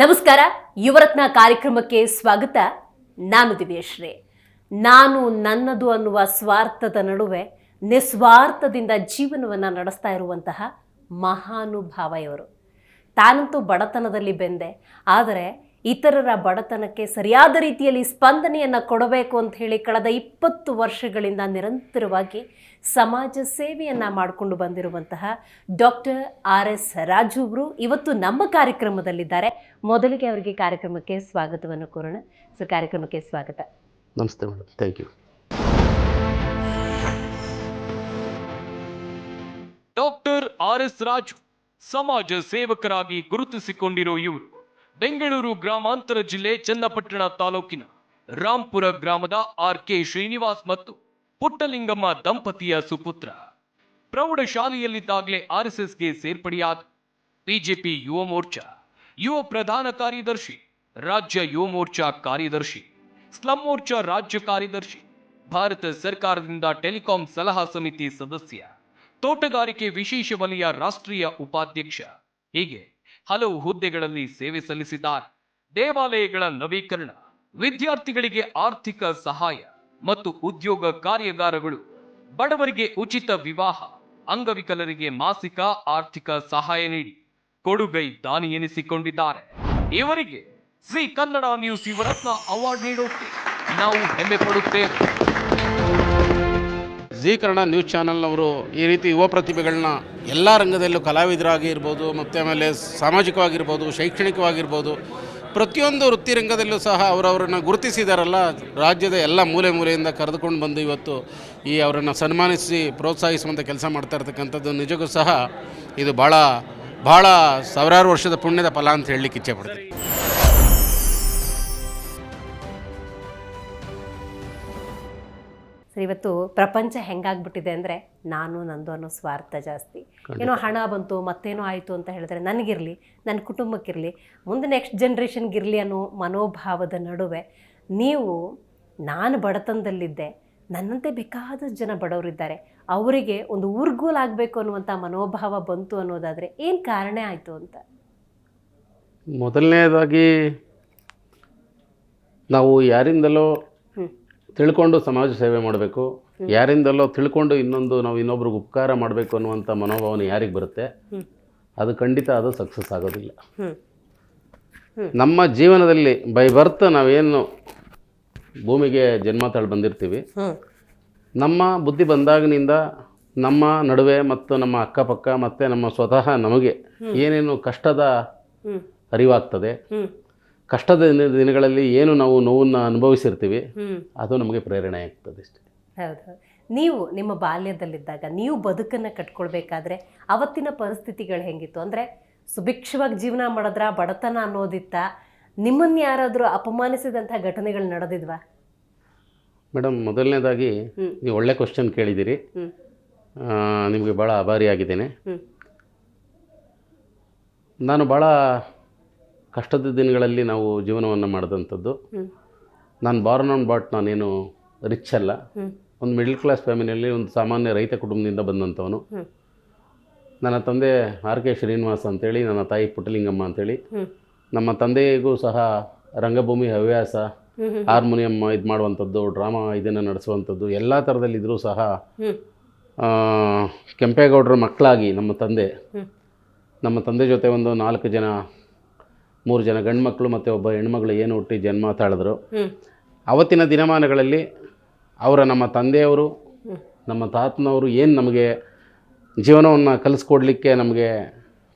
ನಮಸ್ಕಾರ, ಯುವರತ್ನ ಕಾರ್ಯಕ್ರಮಕ್ಕೆ ಸ್ವಾಗತ. ನಾನು ದಿವ್ಯಶ್ರೀ. ನಾನು ನನ್ನದು ಅನ್ನುವ ಸ್ವಾರ್ಥದ ನಡುವೆ ನಿಸ್ವಾರ್ಥದಿಂದ ಜೀವನವನ್ನು ನಡೆಸ್ತಾ ಇರುವಂತಹ ಮಹಾನುಭಾವ ಇವರು. ತಾನಂತೂ ಬಡತನದಲ್ಲಿ ಬೆಂದೆ, ಆದರೆ ಇತರರ ಬಡತನಕ್ಕೆ ಸರಿಯಾದ ರೀತಿಯಲ್ಲಿ ಸ್ಪಂದನೆಯನ್ನು ಕೊಡಬೇಕು ಅಂತ ಹೇಳಿ ಕಳೆದ ಇಪ್ಪತ್ತು ವರ್ಷಗಳಿಂದ ನಿರಂತರವಾಗಿ ಸಮಾಜ ಸೇವೆಯನ್ನು ಮಾಡಿಕೊಂಡು ಬಂದಿರುವಂತಹ ಡಾಕ್ಟರ್ ಆರ್ ಎಸ್ ರಾಜು ಅವರು ಇವತ್ತು ನಮ್ಮ ಕಾರ್ಯಕ್ರಮದಲ್ಲಿದ್ದಾರೆ. ಮೊದಲಿಗೆ ಅವರಿಗೆ ಕಾರ್ಯಕ್ರಮಕ್ಕೆ ಸ್ವಾಗತವನ್ನು ಕೋರೋಣ. ಸರ್ ಕಾರ್ಯಕ್ರಮಕ್ಕೆ ಸ್ವಾಗತ. ನಮಸ್ತೆ madam. Thank you doctor R S Raju ಸಮಾಜ ಸೇವಕರಾಗಿ ಗುರುತಿಸಿಕೊಂಡಿರೋ ಇವರು ಬೆಂಗಳೂರು ಗ್ರಾಮಾಂತರ ಜಿಲ್ಲೆ ಚನ್ನಪಟ್ಟಣ ತಾಲೂಕಿನ ರಾಂಪುರ ಗ್ರಾಮದ ಆರ್ ಕೆ ಶ್ರೀನಿವಾಸ್ ಮತ್ತು ಪುಟ್ಟಲಿಂಗಮ್ಮ ದಂಪತಿಯ ಸುಪುತ್ರ. ಪ್ರೌಢಶಾಲೆಯಲ್ಲಿದ್ದಾಗಲೇ ಆರ್ಎಸ್ಎಸ್ಗೆ ಎಸ್ ಎಸ್ಗೆ ಸೇರ್ಪಡೆಯಾದ ಬಿಜೆಪಿ ಯುವ ಮೋರ್ಚಾ, ಯುವ ಪ್ರಧಾನ ಕಾರ್ಯದರ್ಶಿ, ರಾಜ್ಯ ಯುವ ಮೋರ್ಚಾ ಕಾರ್ಯದರ್ಶಿ, ಸ್ಲಂ ಮೋರ್ಚಾ ರಾಜ್ಯ ಕಾರ್ಯದರ್ಶಿ, ಭಾರತ ಸರ್ಕಾರದಿಂದ ಟೆಲಿಕಾಂ ಸಲಹಾ ಸಮಿತಿ ಸದಸ್ಯ, ತೋಟಗಾರಿಕೆ ವಿಶೇಷ ವಲಯ ರಾಷ್ಟ್ರೀಯ ಉಪಾಧ್ಯಕ್ಷ, ಹೀಗೆ ಹಲವು ಹುದ್ದೆಗಳಲ್ಲಿ ಸೇವೆ ಸಲ್ಲಿಸಿದ್ದಾರೆ. ದೇವಾಲಯಗಳ ನವೀಕರಣ, ವಿದ್ಯಾರ್ಥಿಗಳಿಗೆ ಆರ್ಥಿಕ ಸಹಾಯ ಮತ್ತು ಉದ್ಯೋಗ ಕಾರ್ಯಾಗಾರಗಳು, ಬಡವರಿಗೆ ಉಚಿತ ವಿವಾಹ, ಅಂಗವಿಕಲರಿಗೆ ಮಾಸಿಕ ಆರ್ಥಿಕ ಸಹಾಯ ನೀಡಿ ಕೊಡುಗೈ ದಾನಿ ಎನಿಸಿಕೊಂಡಿದ್ದಾರೆ. ಇವರಿಗೆ ಶ್ರೀ ಕನ್ನಡ ನ್ಯೂಸ್ ಯುವರತ್ನ ಅವಾರ್ಡ್ ನೀಡೋಕೆ ನಾವು ಹೆಮ್ಮೆ ಪಡುತ್ತೇವೆ. ಜಿ ಕನ್ನಡ ನ್ಯೂಸ್ ಚಾನಲ್ನವರು ಈ ರೀತಿ ಯುವ ಪ್ರತಿಭೆಗಳನ್ನ ಎಲ್ಲ ರಂಗದಲ್ಲೂ ಕಲಾವಿದರಾಗಿ ಇರ್ಬೋದು, ಮತ್ತು ಆಮೇಲೆ ಸಾಮಾಜಿಕವಾಗಿರ್ಬೋದು, ಶೈಕ್ಷಣಿಕವಾಗಿರ್ಬೋದು, ಪ್ರತಿಯೊಂದು ವೃತ್ತಿ ರಂಗದಲ್ಲೂ ಸಹ ಅವರವರನ್ನು ಗುರುತಿಸಿದಾರಲ್ಲ, ರಾಜ್ಯದ ಎಲ್ಲ ಮೂಲೆ ಮೂಲೆಯಿಂದ ಕರೆದುಕೊಂಡು ಬಂದು ಇವತ್ತು ಈ ಅವರನ್ನು ಸನ್ಮಾನಿಸಿ ಪ್ರೋತ್ಸಾಹಿಸುವಂಥ ಕೆಲಸ ಮಾಡ್ತಾ ಇರ್ತಕ್ಕಂಥದ್ದು ನಿಜಕ್ಕೂ ಸಹ ಇದು ಭಾಳ ಭಾಳ ಸಾವಿರಾರು ವರ್ಷದ ಪುಣ್ಯದ ಫಲ ಅಂತ ಹೇಳಲಿಕ್ಕೆ ಇಚ್ಛೆ ಪಡ್ತೀನಿ. ಸರ್ ಇವತ್ತು ಪ್ರಪಂಚ ಹೆಂಗಾಗ್ಬಿಟ್ಟಿದೆ ಅಂದರೆ ನಾನು ನಂದು ಅನ್ನೋ ಸ್ವಾರ್ಥ ಜಾಸ್ತಿ. ಏನೋ ಹಣ ಬಂತು ಮತ್ತೇನೋ ಆಯಿತು ಅಂತ ಹೇಳಿದ್ರೆ ನನಗಿರಲಿ ನನ್ನ ಕುಟುಂಬಕ್ಕಿರಲಿ ಮುಂದೆ ನೆಕ್ಸ್ಟ್ ಜನ್ರೇಷನ್ಗಿರಲಿ ಅನ್ನೋ ಮನೋಭಾವದ ನಡುವೆ ನೀವು ನಾನು ಬಡತನದಲ್ಲಿದ್ದೆ ನನ್ನಂತೆ ಬೇಕಾದಷ್ಟು ಜನ ಬಡವರಿದ್ದಾರೆ ಅವರಿಗೆ ಒಂದು ಊರ್ಗೋಲಾಗಬೇಕು ಅನ್ನುವಂಥ ಮನೋಭಾವ ಬಂತು ಅನ್ನೋದಾದರೆ ಏನು ಕಾರಣ ಆಯಿತು ಅಂತ? ಮೊದಲನೇದಾಗಿ ನಾವು ಯಾರಿಂದಲೋ ತಿಳ್ಕೊಂಡು ಸಮಾಜ ಸೇವೆ ಮಾಡಬೇಕು. ಯಾರಿಂದಲ್ಲೋ ತಿಳ್ಕೊಂಡು ಇನ್ನೊಂದು ನಾವು ಇನ್ನೊಬ್ರಿಗೆ ಉಪಕಾರ ಮಾಡಬೇಕು ಅನ್ನುವಂಥ ಮನೋಭಾವನೆ ಯಾರಿಗೆ ಬರುತ್ತೆ? ಅದು ಖಂಡಿತ ಅದು ಸಕ್ಸಸ್ ಆಗೋದಿಲ್ಲ. ನಮ್ಮ ಜೀವನದಲ್ಲಿ ಬೈ ಬರ್ತ್ ನಾವೇನು ಭೂಮಿಗೆ ಜನ್ಮ ತಾಳು ಬಂದಿರ್ತೀವಿ. ನಮ್ಮ ಬುದ್ಧಿ ಬಂದಾಗಿನಿಂದ ನಮ್ಮ ನಡುವೆ ಮತ್ತು ನಮ್ಮ ಅಕ್ಕಪಕ್ಕ ಮತ್ತು ನಮ್ಮ ಸ್ವತಃ ನಮಗೆ ಏನೇನು ಕಷ್ಟದ ಅರಿವಾಗ್ತದೆ. ಕಷ್ಟದ ದಿನಗಳಲ್ಲಿ ಏನು ನಾವು ನೋವನ್ನು ಅನುಭವಿಸಿರ್ತೀವಿ ಅದು ನಮಗೆ ಪ್ರೇರಣೆ ಆಗ್ತದೆ ಅಷ್ಟೇ. ಹೌದು. ನೀವು ನಿಮ್ಮ ಬಾಲ್ಯದಲ್ಲಿದ್ದಾಗ ನೀವು ಬದುಕನ್ನು ಕಟ್ಕೊಳ್ಬೇಕಾದ್ರೆ ಅವತ್ತಿನ ಪರಿಸ್ಥಿತಿಗಳು ಹೆಂಗಿತ್ತು? ಅಂದರೆ ಸುಭಿಕ್ಷವಾಗಿ ಜೀವನ ಮಾಡಿದ್ರ ಬಡತನ ಅನ್ನೋದಿತ್ತ ನಿಮ್ಮನ್ನು ಯಾರಾದರೂ ಅಪಮಾನಿಸಿದಂಥ ಘಟನೆಗಳು ನಡೆದಿದ್ವಾ? ಮೇಡಮ್ ಮೊದಲನೇದಾಗಿ ನೀವು ಒಳ್ಳೆ ಕ್ವಶನ್ ಕೇಳಿದ್ದೀರಿ. ನಿಮಗೆ ಭಾಳ ಆಭಾರಿಯಾಗಿದ್ದೇನೆ ನಾನು ಭಾಳ ಕಷ್ಟದ ದಿನಗಳಲ್ಲಿ ನಾವು ಜೀವನವನ್ನು ಮಾಡಿದಂಥದ್ದು. ನಾನು ಬಾರ್ನ್ ಆನ್ ಬಾಟ್ ನಾನೇನು ರಿಚ್ ಅಲ್ಲ. ಒಂದು ಮಿಡಲ್ ಕ್ಲಾಸ್ ಫ್ಯಾಮಿಲಿಯಲ್ಲಿ ಒಂದು ಸಾಮಾನ್ಯ ರೈತ ಕುಟುಂಬದಿಂದ ಬಂದಂಥವನು. ನನ್ನ ತಂದೆ ಆರ್ ಕೆ ಶ್ರೀನಿವಾಸ್ ಅಂತೇಳಿ ನನ್ನ ತಾಯಿ ಪುಟ್ಟಲಿಂಗಮ್ಮ ಅಂತೇಳಿ. ನಮ್ಮ ತಂದೆಗೂ ಸಹ ರಂಗಭೂಮಿ ಹವ್ಯಾಸ ಹಾರ್ಮೋನಿಯಂ ಇದು ಮಾಡುವಂಥದ್ದು ಡ್ರಾಮಾ ಇದನ್ನು ನಡೆಸುವಂಥದ್ದು ಎಲ್ಲ ಥರದಲ್ಲಿದ್ದರೂ ಸಹ ಕೆಂಪೇಗೌಡರ ಮಕ್ಕಳಾಗಿ ನಮ್ಮ ತಂದೆ. ನಮ್ಮ ತಂದೆ ಜೊತೆ ಒಂದು ನಾಲ್ಕು ಜನ ಮೂರು ಜನ ಗಂಡು ಮಕ್ಕಳು ಮತ್ತು ಒಬ್ಬ ಹೆಣ್ಮಗಳು ಏನು ಹುಟ್ಟಿ ಜನ್ಮ ತಾಳಿದ್ರು. ಅವತ್ತಿನ ದಿನಮಾನಗಳಲ್ಲಿ ಅವರ ನಮ್ಮ ತಂದೆಯವರು ನಮ್ಮ ತಾತನವರು ಏನು ನಮಗೆ ಜೀವನವನ್ನು ಕಲಿಸ್ಕೊಡ್ಲಿಕ್ಕೆ ನಮಗೆ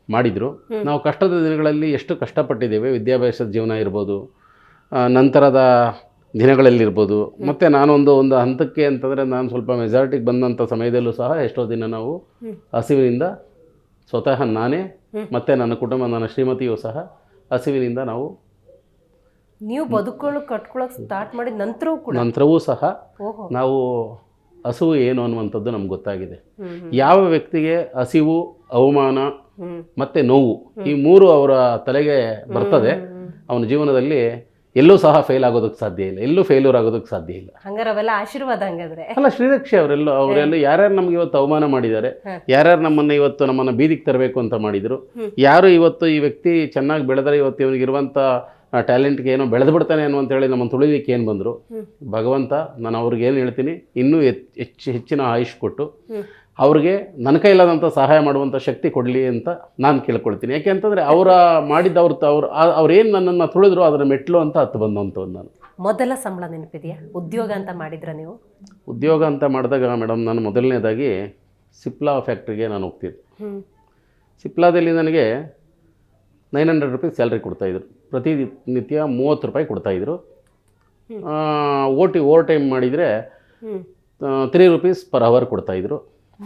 ಮಾಡಿದರು. ನಾವು ಕಷ್ಟದ ದಿನಗಳಲ್ಲಿ ಎಷ್ಟು ಕಷ್ಟಪಟ್ಟಿದ್ದೇವೆ. ವಿದ್ಯಾಭ್ಯಾಸದ ಜೀವನ ಇರ್ಬೋದು ನಂತರದ ದಿನಗಳಲ್ಲಿರ್ಬೋದು. ಮತ್ತು ನಾನೊಂದು ಒಂದು ಹಂತಕ್ಕೆ ಅಂತಂದರೆ ನಾನು ಸ್ವಲ್ಪ ಮೆಜಾರಿಟಿಗೆ ಬಂದಂಥ ಸಮಯದಲ್ಲೂ ಸಹ ಎಷ್ಟೋ ದಿನ ನಾವು. ಹಸಿವಿನಿಂದ ಸ್ವತಃ ನಾನೇ ಮತ್ತು ನನ್ನ ಕುಟುಂಬ ನನ್ನ ಶ್ರೀಮತಿಯೂ ಸಹ ಹಸಿವಿನಿಂದ ನಾವು ನೀವು ಬದುಕೊಳ್ಳು ಕಟ್ಕೊಳಕ್ಕೆ ಸ್ಟಾರ್ಟ್ ಮಾಡಿದ ನಂತರವೂ ಕೂಡ. ನಂತರವೂ ಸಹ ನಾವು ಹಸಿವು ಏನು ಅನ್ನುವಂಥದ್ದು ನಮ್ಗೆ ಗೊತ್ತಾಗಿದೆ. ಯಾವ ವ್ಯಕ್ತಿಗೆ ಹಸಿವು ಅವಮಾನ ಮತ್ತು ನೋವು ಈ ಮೂರು ಅವರ ತಲೆಗೆ ಬರ್ತದೆ ಅವನ ಜೀವನದಲ್ಲಿ ಎಲ್ಲೂ ಸಹ ಫೇಲ್ ಆಗೋದಕ್ಕೆ ಸಾಧ್ಯ ಇಲ್ಲ ಎಲ್ಲೂ ಫೇಲ್ಯೂರ್ ಆಗೋದಕ್ಕೆ ಸಾಧ್ಯ ಇಲ್ಲ. ಹಂಗಾರೆ ಅವೆಲ್ಲ ಆಶೀರ್ವಾದ ಹಂಗಾದ್ರೆ. ಅಲ್ಲ ಶ್ರೀರಕ್ಷೆ ಅವರೆಲ್ಲ ಅವರೆಲ್ಲ ಯಾರ್ಯಾರು ನಮ್ಗೆ ಇವತ್ತು ಅವಮಾನ ಮಾಡಿದ್ದಾರೆ. ಯಾರ್ಯಾರು ನಮ್ಮನ್ನ ಇವತ್ತು ನಮ್ಮನ್ನ ಬೀದಿಗೆ ತರಬೇಕು ಅಂತ ಮಾಡಿದ್ರು ಯಾರು ಇವತ್ತು ಈ ವ್ಯಕ್ತಿ ಚೆನ್ನಾಗಿ ಬೆಳೆದರೆ ಇವತ್ತು ಇವನಿಗಿರುವಂಥ ಟ್ಯಾಲೆಂಟ್ಗೆ ಏನೋ ಬೆಳೆದು ಬಿಡ್ತಾನೆ ಅನ್ನೋ ಅಂತೇಳಿ ನಮ್ಮನ್ನು ತುಳಿಲಿಕ್ಕೆ ಏನು ಬಂದರು? ಭಗವಂತ ನಾನು ಅವ್ರಿಗೆ ಏನು ಹೇಳ್ತೀನಿ ಇನ್ನೂ ಹೆಚ್- ಹೆಚ್ಚು ಹೆಚ್ಚಿನ ಆಯುಷ್ ಕೊಟ್ಟು ಅವ್ರಿಗೆ ನನ್ನ ಕೈಲಾದಂಥ ಸಹಾಯ ಮಾಡುವಂಥ ಶಕ್ತಿ ಕೊಡಲಿ ಅಂತ ನಾನು ಕೇಳ್ಕೊಳ್ತೀನಿ. ಯಾಕೆ ಅಂತಂದರೆ ಅವರ ಮಾಡಿದ್ದ ಅವ್ರ ಅವ್ರು ಅವ್ರೇನು ನನ್ನನ್ನು ತುಳಿದ್ರು ಅದರ ಮೆಟ್ಲು ಅಂತ ಹತ್ತು ಬಂದಂಥವ್ರು ನಾನು. ಮೊದಲ ಸಂಬಳ ನೆನಪಿದೆಯಾ? ಉದ್ಯೋಗ ಅಂತ ಮಾಡಿದ್ರ ನೀವು? ಉದ್ಯೋಗ ಅಂತ ಮಾಡಿದಾಗ ಮೇಡಮ್ ನಾನು ಮೊದಲನೇದಾಗಿ ಸಿಪ್ಲಾ ಫ್ಯಾಕ್ಟ್ರಿಗೆ ನಾನು ಹೋಗ್ತಿದ್ದೆ. ಸಿಪ್ಲಾದಲ್ಲಿ ನನಗೆ ನೈನ್ ಹಂಡ್ರೆಡ್ ರುಪೀಸ್ ಸ್ಯಾಲ್ರಿ ಕೊಡ್ತಾಯಿದ್ರು ಪ್ರತಿ ನಿತ್ಯ ಮೂವತ್ತು ರೂಪಾಯಿ ಕೊಡ್ತಾಯಿದ್ರು ಓ ಟಿ ಓವರ್ ಟೈಮ್ ಮಾಡಿದರೆ ತ್ರೀ ರುಪೀಸ್ ಪರ್ ಅವರ್ ಕೊಡ್ತಾಯಿದ್ರು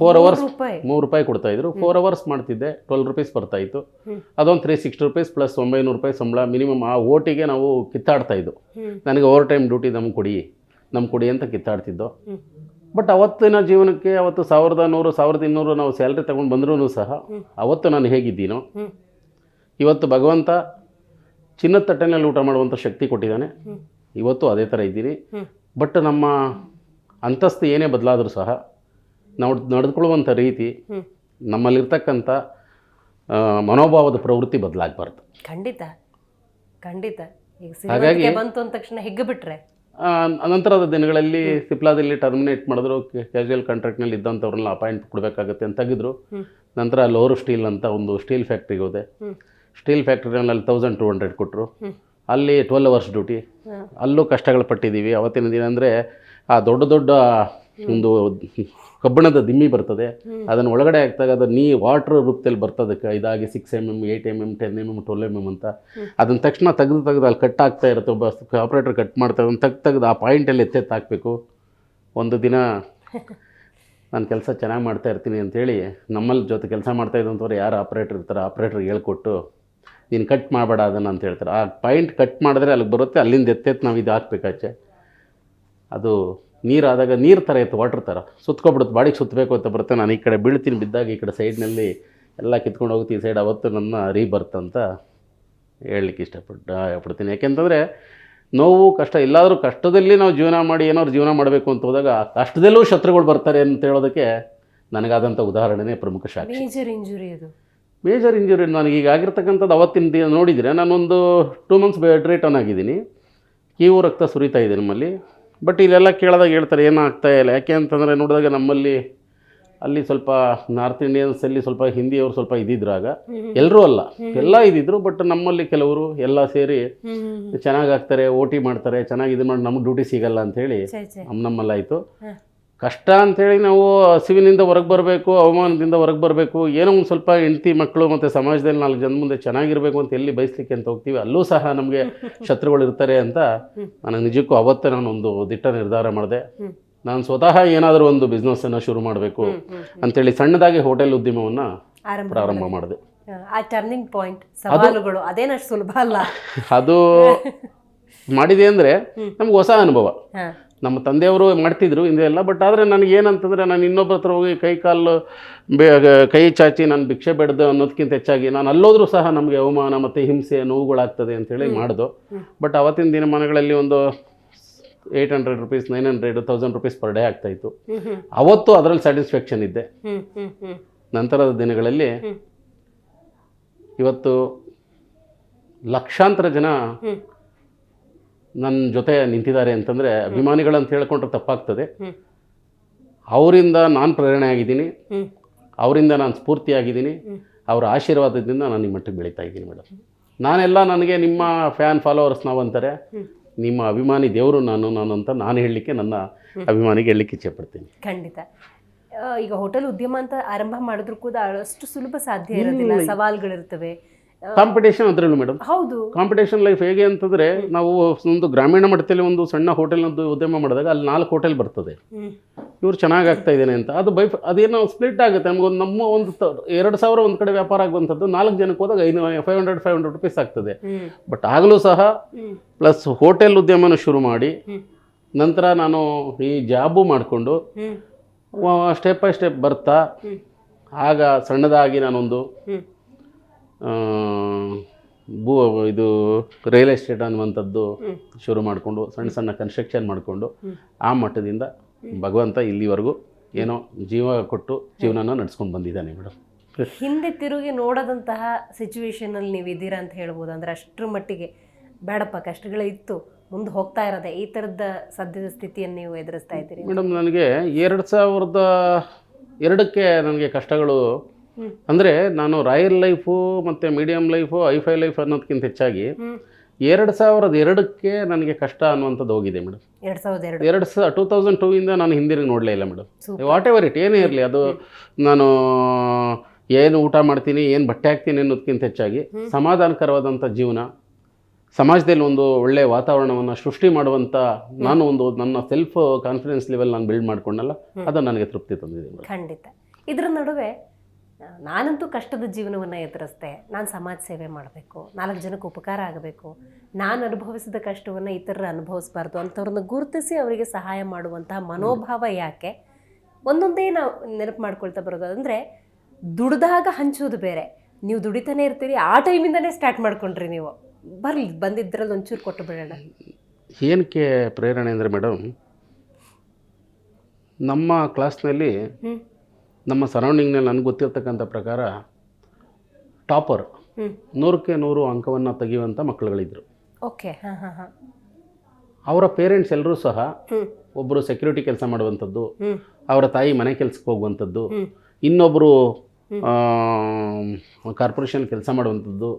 ಫೋರ್ ಅವರ್ಸ್ ಮೂರು ರೂಪಾಯಿ ಕೊಡ್ತಾಯಿದ್ರು ಫೋರ್ ಅವರ್ಸ್ ಮಾಡ್ತಿದ್ದೆ. ಟ್ವೆಲ್ ರುಪೀಸ್ ಬರ್ತಾ ಇತ್ತು. ಅದೊಂದು ತ್ರೀ ಸಿಕ್ಸ್ಟಿ ರುಪೀಸ್ ಪ್ಲಸ್ ಒಂಬೈನೂರು ರೂಪಾಯಿ ಸಂಬಳ ಮಿನಿಮಮ್ ಆ ಓಟಿಗೆ ನಾವು ಕಿತ್ತಾಡ್ತಾ ಇದ್ದು. ನನಗೆ ಓವರ್ ಟೈಮ್ ಡ್ಯೂಟಿ ನಮ್ಗೆ ಕೊಡಿ ನಮ್ಗೆ ಕೊಡಿ ಅಂತ ಕಿತ್ತಾಡ್ತಿದ್ದೋ. ಬಟ್ ಅವತ್ತಿನ ಜೀವನಕ್ಕೆ ಅವತ್ತು ಸಾವಿರದ ನೂರು ಸಾವಿರದ ಇನ್ನೂರು ನಾವು ಸ್ಯಾಲ್ರಿ ತಗೊಂಡು ಬಂದ್ರೂ ಸಹ ಅವತ್ತು ನಾನು ಹೇಗಿದ್ದೀನೋ. ಇವತ್ತು ಭಗವಂತ ಚಿನ್ನದ ತಟ್ಟೆನಲ್ಲಿ ಊಟ ಮಾಡುವಂಥ ಶಕ್ತಿ ಕೊಟ್ಟಿದ್ದಾನೆ. ಇವತ್ತು ಅದೇ ಥರ ಇದ್ದೀನಿ. ಬಟ್ ನಮ್ಮ ಅಂತಸ್ತು ಏನೇ ಬದಲಾದರೂ ಸಹ ನಾವು ನಡೆದುಕೊಳ್ಳುವಂಥ ರೀತಿ ನಮ್ಮಲ್ಲಿರ್ತಕ್ಕಂಥ ಮನೋಭಾವದ ಪ್ರವೃತ್ತಿ ಬದಲಾಗಬಾರ್ದು. ಖಂಡಿತ. ಖಂಡಿತ. ಹಾಗಾಗಿ- ಬಂತು ಅಂದ ತಕ್ಷಣ ಹಿಗ್ಗ ಬಿಟ್ರೆ? ಅನಂತರದ ದಿನಗಳಲ್ಲಿ ಸಿಪ್ಲಾದಲ್ಲಿ ಟರ್ಮಿನೇಟ್ ಮಾಡಿದ್ರು ಕ್ಯಾಶುಯಲ್ ಕಾಂಟ್ರಾಕ್ಟ್ನಲ್ಲಿ ಇದ್ದಂಥವ್ರನ್ನ ಅಪಾಯಿಂಟ್ ಕೊಡಬೇಕಾಗತ್ತೆ ಅಂತ ತೆಗೆದ್ರು. ನಂತರ ಲೋರ್ ಸ್ಟೀಲ್ ಅಂತ ಒಂದು ಸ್ಟೀಲ್ ಫ್ಯಾಕ್ಟ್ರಿಗೆ ಹೋದೆ. ಸ್ಟೀಲ್ ಫ್ಯಾಕ್ಟ್ರಿನಲ್ಲಿ ಅಲ್ಲಿ ತೌಸಂಡ್ ಟೂ ಹಂಡ್ರೆಡ್ ಕೊಟ್ಟರು ಅಲ್ಲಿ ಟ್ವೆಲ್ ಅವರ್ಸ್ ಡ್ಯೂಟಿ ಅಲ್ಲೂ ಕಷ್ಟಗಳು ಪಟ್ಟಿದ್ದೀವಿ ಅವತ್ತಿನ ದಿನ ಅಂದರೆ ಆ ದೊಡ್ಡ ದೊಡ್ಡ ಒಂದು ಕಬ್ಬಿಣದ ದಿಮ್ಮಿ ಬರ್ತದೆ. ಅದನ್ನು ಒಳಗಡೆ ಹಾಕಿದಾಗ ಅದು ನೀ ವಾಟ್ರ್ ರೂಪದಲ್ಲಿ ಬರ್ತದಕ್ಕೆ ಇದಾಗಿ six M M eight M M ten M M twelve M M ಅಂತ. ಅದನ್ನ ತಕ್ಷಣ ತೆಗೆದು ತೆಗೆದು ಅಲ್ಲಿ ಕಟ್ ಆಗ್ತಾ ಇರುತ್ತೆ. ಒಬ್ಬ ಆಪ್ರೇಟರ್ ಕಟ್ ಮಾಡ್ತಾ ಅದನ್ನು ತೆಗ್ದು ತೆಗೆದು ಆ ಪಾಯಿಂಟಲ್ಲಿ ಎತ್ತೆತ್ತು ಹಾಕಬೇಕು. ಒಂದು ದಿನ ನಾನು ಕೆಲಸ ಚೆನ್ನಾಗಿ ಮಾಡ್ತಾ ಇರ್ತೀನಿ ಅಂತೇಳಿ ನಮ್ಮಲ್ಲಿ ಜೊತೆ ಕೆಲಸ ಮಾಡ್ತಾ ಇದ್ದಂಥವ್ರು ಯಾರು ಆಪ್ರೇಟರ್ ಇರ್ತಾರೆ ಆಪ್ರೇಟ್ರಿಗೆ ಹೇಳ್ಕೊಟ್ಟು ನೀನು ಕಟ್ ಮಾಡಬೇಡ ಅದನ್ನು ಅಂತ ಹೇಳ್ತಾರೆ. ಆ ಪಾಯಿಂಟ್ ಕಟ್ ಮಾಡಿದ್ರೆ ಅಲ್ಲಿಗೆ ಬರುತ್ತೆ. ಅಲ್ಲಿಂದ ಎತ್ತೆತ್ತು ನಾವು ಇದು ಹಾಕ್ಬೇಕಾಚೆ. ಅದು ನೀರಾದಾಗ ನೀರು ಥರ ಇತ್ತು ವಾಟರ್ ಥರ ಸುತ್ಕೊಬಿಡುತ್ತೆ ಬಾಡಿಗೆ ಸುತ್ತಬೇಕು ಅಂತ ಬರುತ್ತೆ. ನಾನು ಈ ಕಡೆ ಬೀಳ್ತೀನಿ ಬಿದ್ದಾಗ ಈ ಕಡೆ ಸೈಡ್ನಲ್ಲಿ ಎಲ್ಲ ಕಿತ್ಕೊಂಡು ಹೋಗ್ತೀನಿ ಈ ಸೈಡ್ ಅವತ್ತು ನನ್ನ ರೀಬರ್ತ್ ಅಂತ ಹೇಳಲಿಕ್ಕೆ ಇಷ್ಟಪಟ್ಟು ಪಡ್ತೀನಿ ಯಾಕೆಂತಂದರೆ ನೋವು ಕಷ್ಟ ಎಲ್ಲಾದರೂ ಕಷ್ಟದಲ್ಲಿ ನಾವು ಜೀವನ ಮಾಡಿ ಏನಾದ್ರು ಜೀವನ ಮಾಡಬೇಕು ಅಂತ ಹೋದಾಗ ಆ ಕಷ್ಟದಲ್ಲೂ ಶತ್ರುಗಳು ಬರ್ತಾರೆ ಅಂತ ಹೇಳೋದಕ್ಕೆ ನನಗಾದಂಥ ಉದಾಹರಣೆನೇ ಪ್ರಮುಖ ಸಾಕ್ಷಿ. ಮೇಜರ್ ಇಂಜುರಿ ಅದು. ಮೇಜರ್ ಇಂಜುರಿ ನನಗೆ ಈಗ ಆಗಿರ್ತಕ್ಕಂಥದ್ದು ಅವತ್ತಿನ ದಿನ ನೋಡಿದರೆ ನಾನೊಂದು ಟೂ ಮಂತ್ಸ್ ಬೆಡ್ ರಿಟರ್ನ್ ಆಗಿದ್ದೀನಿ. ಕೀವು ರಕ್ತ ಸುರಿತಾ ಇದೆ ನಮ್ಮಲ್ಲಿ. ಬಟ್ ಇಲ್ಲೆಲ್ಲ ಕೇಳಿದಾಗ ಹೇಳ್ತಾರೆ ಏನಾಗ್ತಾ ಇಲ್ಲ. ಯಾಕೆ ಅಂತಂದರೆ ನೋಡಿದಾಗ ನಮ್ಮಲ್ಲಿ ಅಲ್ಲಿ ಸ್ವಲ್ಪ ನಾರ್ತ್ ಇಂಡಿಯನ್ಸಲ್ಲಿ ಸ್ವಲ್ಪ ಹಿಂದಿಯವರು ಸ್ವಲ್ಪ ಇದ್ದಿದ್ರು ಆಗ. ಎಲ್ಲರೂ ಅಲ್ಲ. ಎಲ್ಲ ಇದ್ದಿದ್ರು ಬಟ್ ನಮ್ಮಲ್ಲಿ ಕೆಲವರು ಎಲ್ಲ ಸೇರಿ ಚೆನ್ನಾಗಿ ಆಗ್ತಾರೆ ಓ ಟಿ ಮಾಡ್ತಾರೆ ಚೆನ್ನಾಗಿ ಇದು ಮಾಡಿ ನಮ್ಗೆ ಡ್ಯೂಟಿ ಸಿಗಲ್ಲ ಅಂತ ಹೇಳಿ ನಮ್ಮ ನಮ್ಮಲ್ಲಾಯಿತು. ಕಷ್ಟ ಅಂಥೇಳಿ ನಾವು ಹಸಿವಿನಿಂದ ಹೊರಗೆ ಬರಬೇಕು ಅವಮಾನದಿಂದ ಹೊರಗೆ ಬರಬೇಕು ಏನೋ ಒಂದು ಸ್ವಲ್ಪ ಹೆಂಡತಿ ಮಕ್ಕಳು ಮತ್ತು ಸಮಾಜದಲ್ಲಿ ನಾಲ್ಕು ಜನ ಮುಂದೆ ಚೆನ್ನಾಗಿರಬೇಕು ಅಂತ ಎಲ್ಲಿ ಬಯಸಲಿಕ್ಕೆ ಅಂತ ಹೋಗ್ತೀವಿ ಅಲ್ಲೂ ಸಹ ನಮಗೆ ಶತ್ರುಗಳು ಇರ್ತಾರೆ ಅಂತ ನನಗೆ ನಿಜಕ್ಕೂ ಅವತ್ತೇ ನಾನು ಒಂದು ದಿಟ್ಟ ನಿರ್ಧಾರ ಮಾಡಿದೆ. ನಾನು ಸ್ವತಃ ಏನಾದರೂ ಒಂದು ಬಿಸ್ನೆಸ್ಸನ್ನು ಶುರು ಮಾಡಬೇಕು ಅಂತೇಳಿ ಸಣ್ಣದಾಗಿ ಹೋಟೆಲ್ ಉದ್ಯಮವನ್ನು ಪ್ರಾರಂಭ ಮಾಡಿದೆ. ಆ ಟರ್ನಿಂಗ್ ಪಾಯಿಂಟ್ ಸವಾಲುಗಳು ಅದೇನಷ್ಟು ಸುಲಭ ಅಲ್ಲ? ಅದು ಮಾಡಿದೆ ಅಂದರೆ ನಮ್ಗೆ ಹೊಸ ಅನುಭವ. ನಮ್ಮ ತಂದೆಯವರು ಮಾಡ್ತಿದ್ರು ಹಿಂದೆ ಎಲ್ಲ ಬಟ್ ಆದರೆ ನನಗೆ ಏನಂತಂದರೆ ನಾನು ಇನ್ನೊಬ್ಬರ ಹತ್ರ ಹೋಗಿ ಕೈ ಕಾಲು ಬೆ ಕೈ ಚಾಚಿ ನಾನು ಭಿಕ್ಷೆ ಬೆಡ್ದು ಅನ್ನೋದಕ್ಕಿಂತ ಹೆಚ್ಚಾಗಿ ನಾನು ಅಲ್ಲೋದ್ರೂ ಸಹ ನಮಗೆ ಅವಮಾನ ಮತ್ತು ಹಿಂಸೆ ನೋವುಗಳಾಗ್ತದೆ ಅಂತೇಳಿ ಮಾಡಿದೆ. ಬಟ್ ಅವತ್ತಿನ ದಿನಮಾನಗಳಲ್ಲಿ ಒಂದು eight hundred rupees nine hundred thousand rupees per day ಆಗ್ತಾಯಿತ್ತು ಅವತ್ತು ಅದರಲ್ಲಿ ಸ್ಯಾಟಿಸ್ಫ್ಯಾಕ್ಷನ್ ಇದ್ದೆ. ನಂತರದ ದಿನಗಳಲ್ಲಿ ಇವತ್ತು ಲಕ್ಷಾಂತರ ಜನ ನನ್ನ ಜೊತೆ ನಿಂತಿದ್ದಾರೆ ಅಂತಂದರೆ ಅಭಿಮಾನಿಗಳಂತ ಹೇಳ್ಕೊಂಡ್ರೆ ತಪ್ಪಾಗ್ತದೆ. ಅವರಿಂದ ನಾನು ಪ್ರೇರಣೆ ಆಗಿದ್ದೀನಿ ಅವರಿಂದ ನಾನು ಸ್ಫೂರ್ತಿಯಾಗಿದ್ದೀನಿ. ಅವರ ಆಶೀರ್ವಾದದಿಂದ ನಾನು ನಿಮ್ಮ ಮಟ್ಟಿಗೆ ಬೆಳೀತಾ ಇದ್ದೀನಿ ಮೇಡಮ್ ನಾನೆಲ್ಲ ನನಗೆ ನಿಮ್ಮ ಫ್ಯಾನ್ ಫಾಲೋವರ್ಸ್ ನಾವಂತಾರೆ. ನಿಮ್ಮ ಅಭಿಮಾನಿ ದೇವರು ನಾನು ನಾನು ಅಂತ ನಾನು ಹೇಳಲಿಕ್ಕೆ ನನ್ನ ಅಭಿಮಾನಿಗೆ ಹೇಳಲಿಕ್ಕೆ ಇಚ್ಛೆಪಡ್ತೀನಿ ಖಂಡಿತ. ಈಗ ಹೋಟೆಲ್ ಉದ್ಯಮ ಅಂತ ಆರಂಭ ಮಾಡಿದ್ರು ಕೂಡ ಅಷ್ಟು ಸುಲಭ ಸಾಧ್ಯ ಇರೋದಿಲ್ಲ. ಸವಾಲುಗಳಿರ್ತವೆ. ಕಾಂಪಿಟೇಷನ್ ಅದ್ರಲ್ಲೂ ಮೇಡಮ್ ಹೌದು. ಕಾಂಪಿಟೇಷನ್ ಲೈಫ್ ಹೇಗೆ ಅಂತಂದ್ರೆ ನಾವು ಒಂದು ಗ್ರಾಮೀಣ ಮಟ್ಟದಲ್ಲಿ ಒಂದು ಸಣ್ಣ ಹೋಟೆಲ್ ಒಂದು ಉದ್ಯಮ ಮಾಡಿದಾಗ ಅಲ್ಲಿ ನಾಲ್ಕು ಹೋಟೆಲ್ ಬರ್ತದೆ. ಇವ್ರು ಚೆನ್ನಾಗಿ ಆಗ್ತಾ ಇದ್ದೇನೆ ಅಂತ. ಅದು ಬೈ ಅದೇನೋ ಸ್ಪ್ಲಿಟ್ ಆಗುತ್ತೆ. ನಮಗೊಂದು ನಮ್ಮ ಒಂದು ಎರಡು ಸಾವಿರ ಒಂದು ಕಡೆ ವ್ಯಾಪಾರ ಆಗುವಂಥದ್ದು ನಾಲ್ಕು ಜನಕ್ಕೆ ಹೋದಾಗ ಐದು five hundred five hundred rupees ಆಗ್ತದೆ. ಬಟ್ ಆಗಲೂ ಸಹ ಪ್ಲಸ್ ಹೋಟೆಲ್ ಉದ್ಯಮನ ಶುರು ಮಾಡಿ ನಂತರ ನಾನು ಈ ಜಾಬು ಮಾಡಿಕೊಂಡು ಸ್ಟೆಪ್ ಬೈ ಸ್ಟೆಪ್ ಬರ್ತಾ ಆಗ ಸಣ್ಣದಾಗಿ ನಾನೊಂದು ಭೂ ಇದು ರಿಯಲ್ ಎಸ್ಟೇಟ್ ಅನ್ನುವಂಥದ್ದು ಶುರು ಮಾಡಿಕೊಂಡು ಸಣ್ಣ ಸಣ್ಣ ಕನ್ಸ್ಟ್ರಕ್ಷನ್ ಮಾಡಿಕೊಂಡು ಆ ಮಟ್ಟದಿಂದ ಭಗವಂತ ಇಲ್ಲಿವರೆಗೂ ಏನೋ ಜೀವ ಕೊಟ್ಟು ಜೀವನನ ನಡ್ಸ್ಕೊಂಡು ಬಂದಿದ್ದಾನೆ ಮೇಡಮ್ ಹಿಂದೆ ತಿರುಗಿ ನೋಡದಂತಹ ಸಿಚುವೇಶನಲ್ಲಿ ನೀವು ಇದ್ದೀರಾ ಅಂತ ಹೇಳ್ಬೋದು. ಅಂದ್ರೆ ಅಷ್ಟರ ಮಟ್ಟಿಗೆ ಬೇಡಪ್ಪ ಕಷ್ಟಗಳೇ ಇತ್ತು ಮುಂದೆ ಹೋಗ್ತಾ ಇರೋದೆ. ಈ ಥರದ ಸದ್ಯದ ಸ್ಥಿತಿಯನ್ನು ನೀವು ಎದುರಿಸ್ತಾ ಇದ್ದೀರಿ ಮೇಡಮ್ ನನಗೆ ಎರಡು ಸಾವಿರದ ಎರಡಕ್ಕೆ ನನಗೆ ಕಷ್ಟಗಳು ಅಂದರೆ ನಾನು ರಾಯಲ್ ಲೈಫು ಮತ್ತು ಮೀಡಿಯಮ್ ಲೈಫು ಐಫೈ ಲೈಫ್ ಅನ್ನೋದಕ್ಕಿಂತ ಹೆಚ್ಚಾಗಿ ಎರಡು ಸಾವಿರದ ಎರಡಕ್ಕೆ ನನಗೆ ಕಷ್ಟ ಅನ್ನುವಂಥದ್ದು ಹೋಗಿದೆ ಮೇಡಮ್. ಎರಡು ಸಾವಿರದ ಎರಡು. ಎರಡು ಸ ಟೂ ತೌಸಂಡ್ ಟೂ ಇಂದ ನಾನು ಹಿಂದಿರುಗಿ ನೋಡಲೇ ಇಲ್ಲ ಮೇಡಮ್. ವಾಟ್ ಎವರ್ ಇಟ್ ಏನೇ ಇರಲಿ ಅದು ನಾನು ಏನು ಊಟ ಮಾಡ್ತೀನಿ ಏನು ಬಟ್ಟೆ ಹಾಕ್ತೀನಿ ಅನ್ನೋದಕ್ಕಿಂತ ಹೆಚ್ಚಾಗಿ ಸಮಾಧಾನಕರವಾದಂಥ ಜೀವನ ಸಮಾಜದಲ್ಲಿ ಒಂದು ಒಳ್ಳೆಯ ವಾತಾವರಣವನ್ನು ಸೃಷ್ಟಿ ಮಾಡುವಂಥ ನಾನು ಒಂದು ನನ್ನ ಸೆಲ್ಫ್ ಕಾನ್ಫಿಡೆನ್ಸ್ ಲೆವೆಲ್ ನಾನು ಬಿಲ್ಡ್ ಮಾಡ್ಕೊಂಡಲ್ಲ ಅದು ನನಗೆ ತೃಪ್ತಿ ತಂದಿದೆ ಖಂಡಿತ. ಇದರ ನಡುವೆ ನಾನಂತೂ ಕಷ್ಟದ ಜೀವನವನ್ನು ಎದುರಿಸ್ದೆ. ನಾನು ಸಮಾಜ ಸೇವೆ ಮಾಡಬೇಕು ನಾಲ್ಕು ಜನಕ್ಕೆ ಉಪಕಾರ ಆಗಬೇಕು. ನಾನು ಅನುಭವಿಸಿದ ಕಷ್ಟವನ್ನು ಇತರರು ಅನುಭವಿಸಬಾರ್ದು ಅಂಥವ್ರನ್ನ ಗುರುತಿಸಿ ಅವರಿಗೆ ಸಹಾಯ ಮಾಡುವಂತಹ ಮನೋಭಾವ ಯಾಕೆ? ಒಂದೊಂದೇ ನಾವು ನೆನಪು ಮಾಡ್ಕೊಳ್ತಾ ಬರೋದು ಅಂದರೆ ದುಡ್ದಾಗ ಹಂಚೋದು ಬೇರೆ. ನೀವು ದುಡಿತಾನೆ ಇರ್ತೀರಿ ಆ ಟೈಮಿಂದನೇ ಸ್ಟಾರ್ಟ್ ಮಾಡ್ಕೊಂಡ್ರಿ ನೀವು. ಬರಲಿ ಬಂದಿದ್ದರಲ್ಲಿ ಒಂಚೂರು ಕೊಟ್ಟು ಬಿಡೋಣ. ಏನಕ್ಕೆ ಪ್ರೇರಣೆ ಅಂದರೆ ಮೇಡಮ್ ನಮ್ಮ ಕ್ಲಾಸ್ನಲ್ಲಿ ನಮ್ಮ ಸರೌಂಡಿಂಗ್ನಲ್ಲಿ ನನಗೆ ಗೊತ್ತಿರ್ತಕ್ಕಂಥ ಪ್ರಕಾರ ಟಾಪರ್ ನೂರಕ್ಕೆ ನೂರು ಅಂಕವನ್ನು ತೆಗೆಯುವಂಥ ಮಕ್ಕಳುಗಳಿದ್ದರು ಓಕೆ ಅವರ ಪೇರೆಂಟ್ಸ್ ಎಲ್ಲರೂ ಸಹ ಒಬ್ಬರು ಸೆಕ್ಯೂರಿಟಿ ಕೆಲಸ ಮಾಡುವಂಥದ್ದು ಅವರ ತಾಯಿ ಮನೆ ಕೆಲಸಕ್ಕೆ ಹೋಗುವಂಥದ್ದು ಇನ್ನೊಬ್ಬರು ಕಾರ್ಪೊರೇಷನ್ ಕೆಲಸ ಮಾಡುವಂಥದ್ದು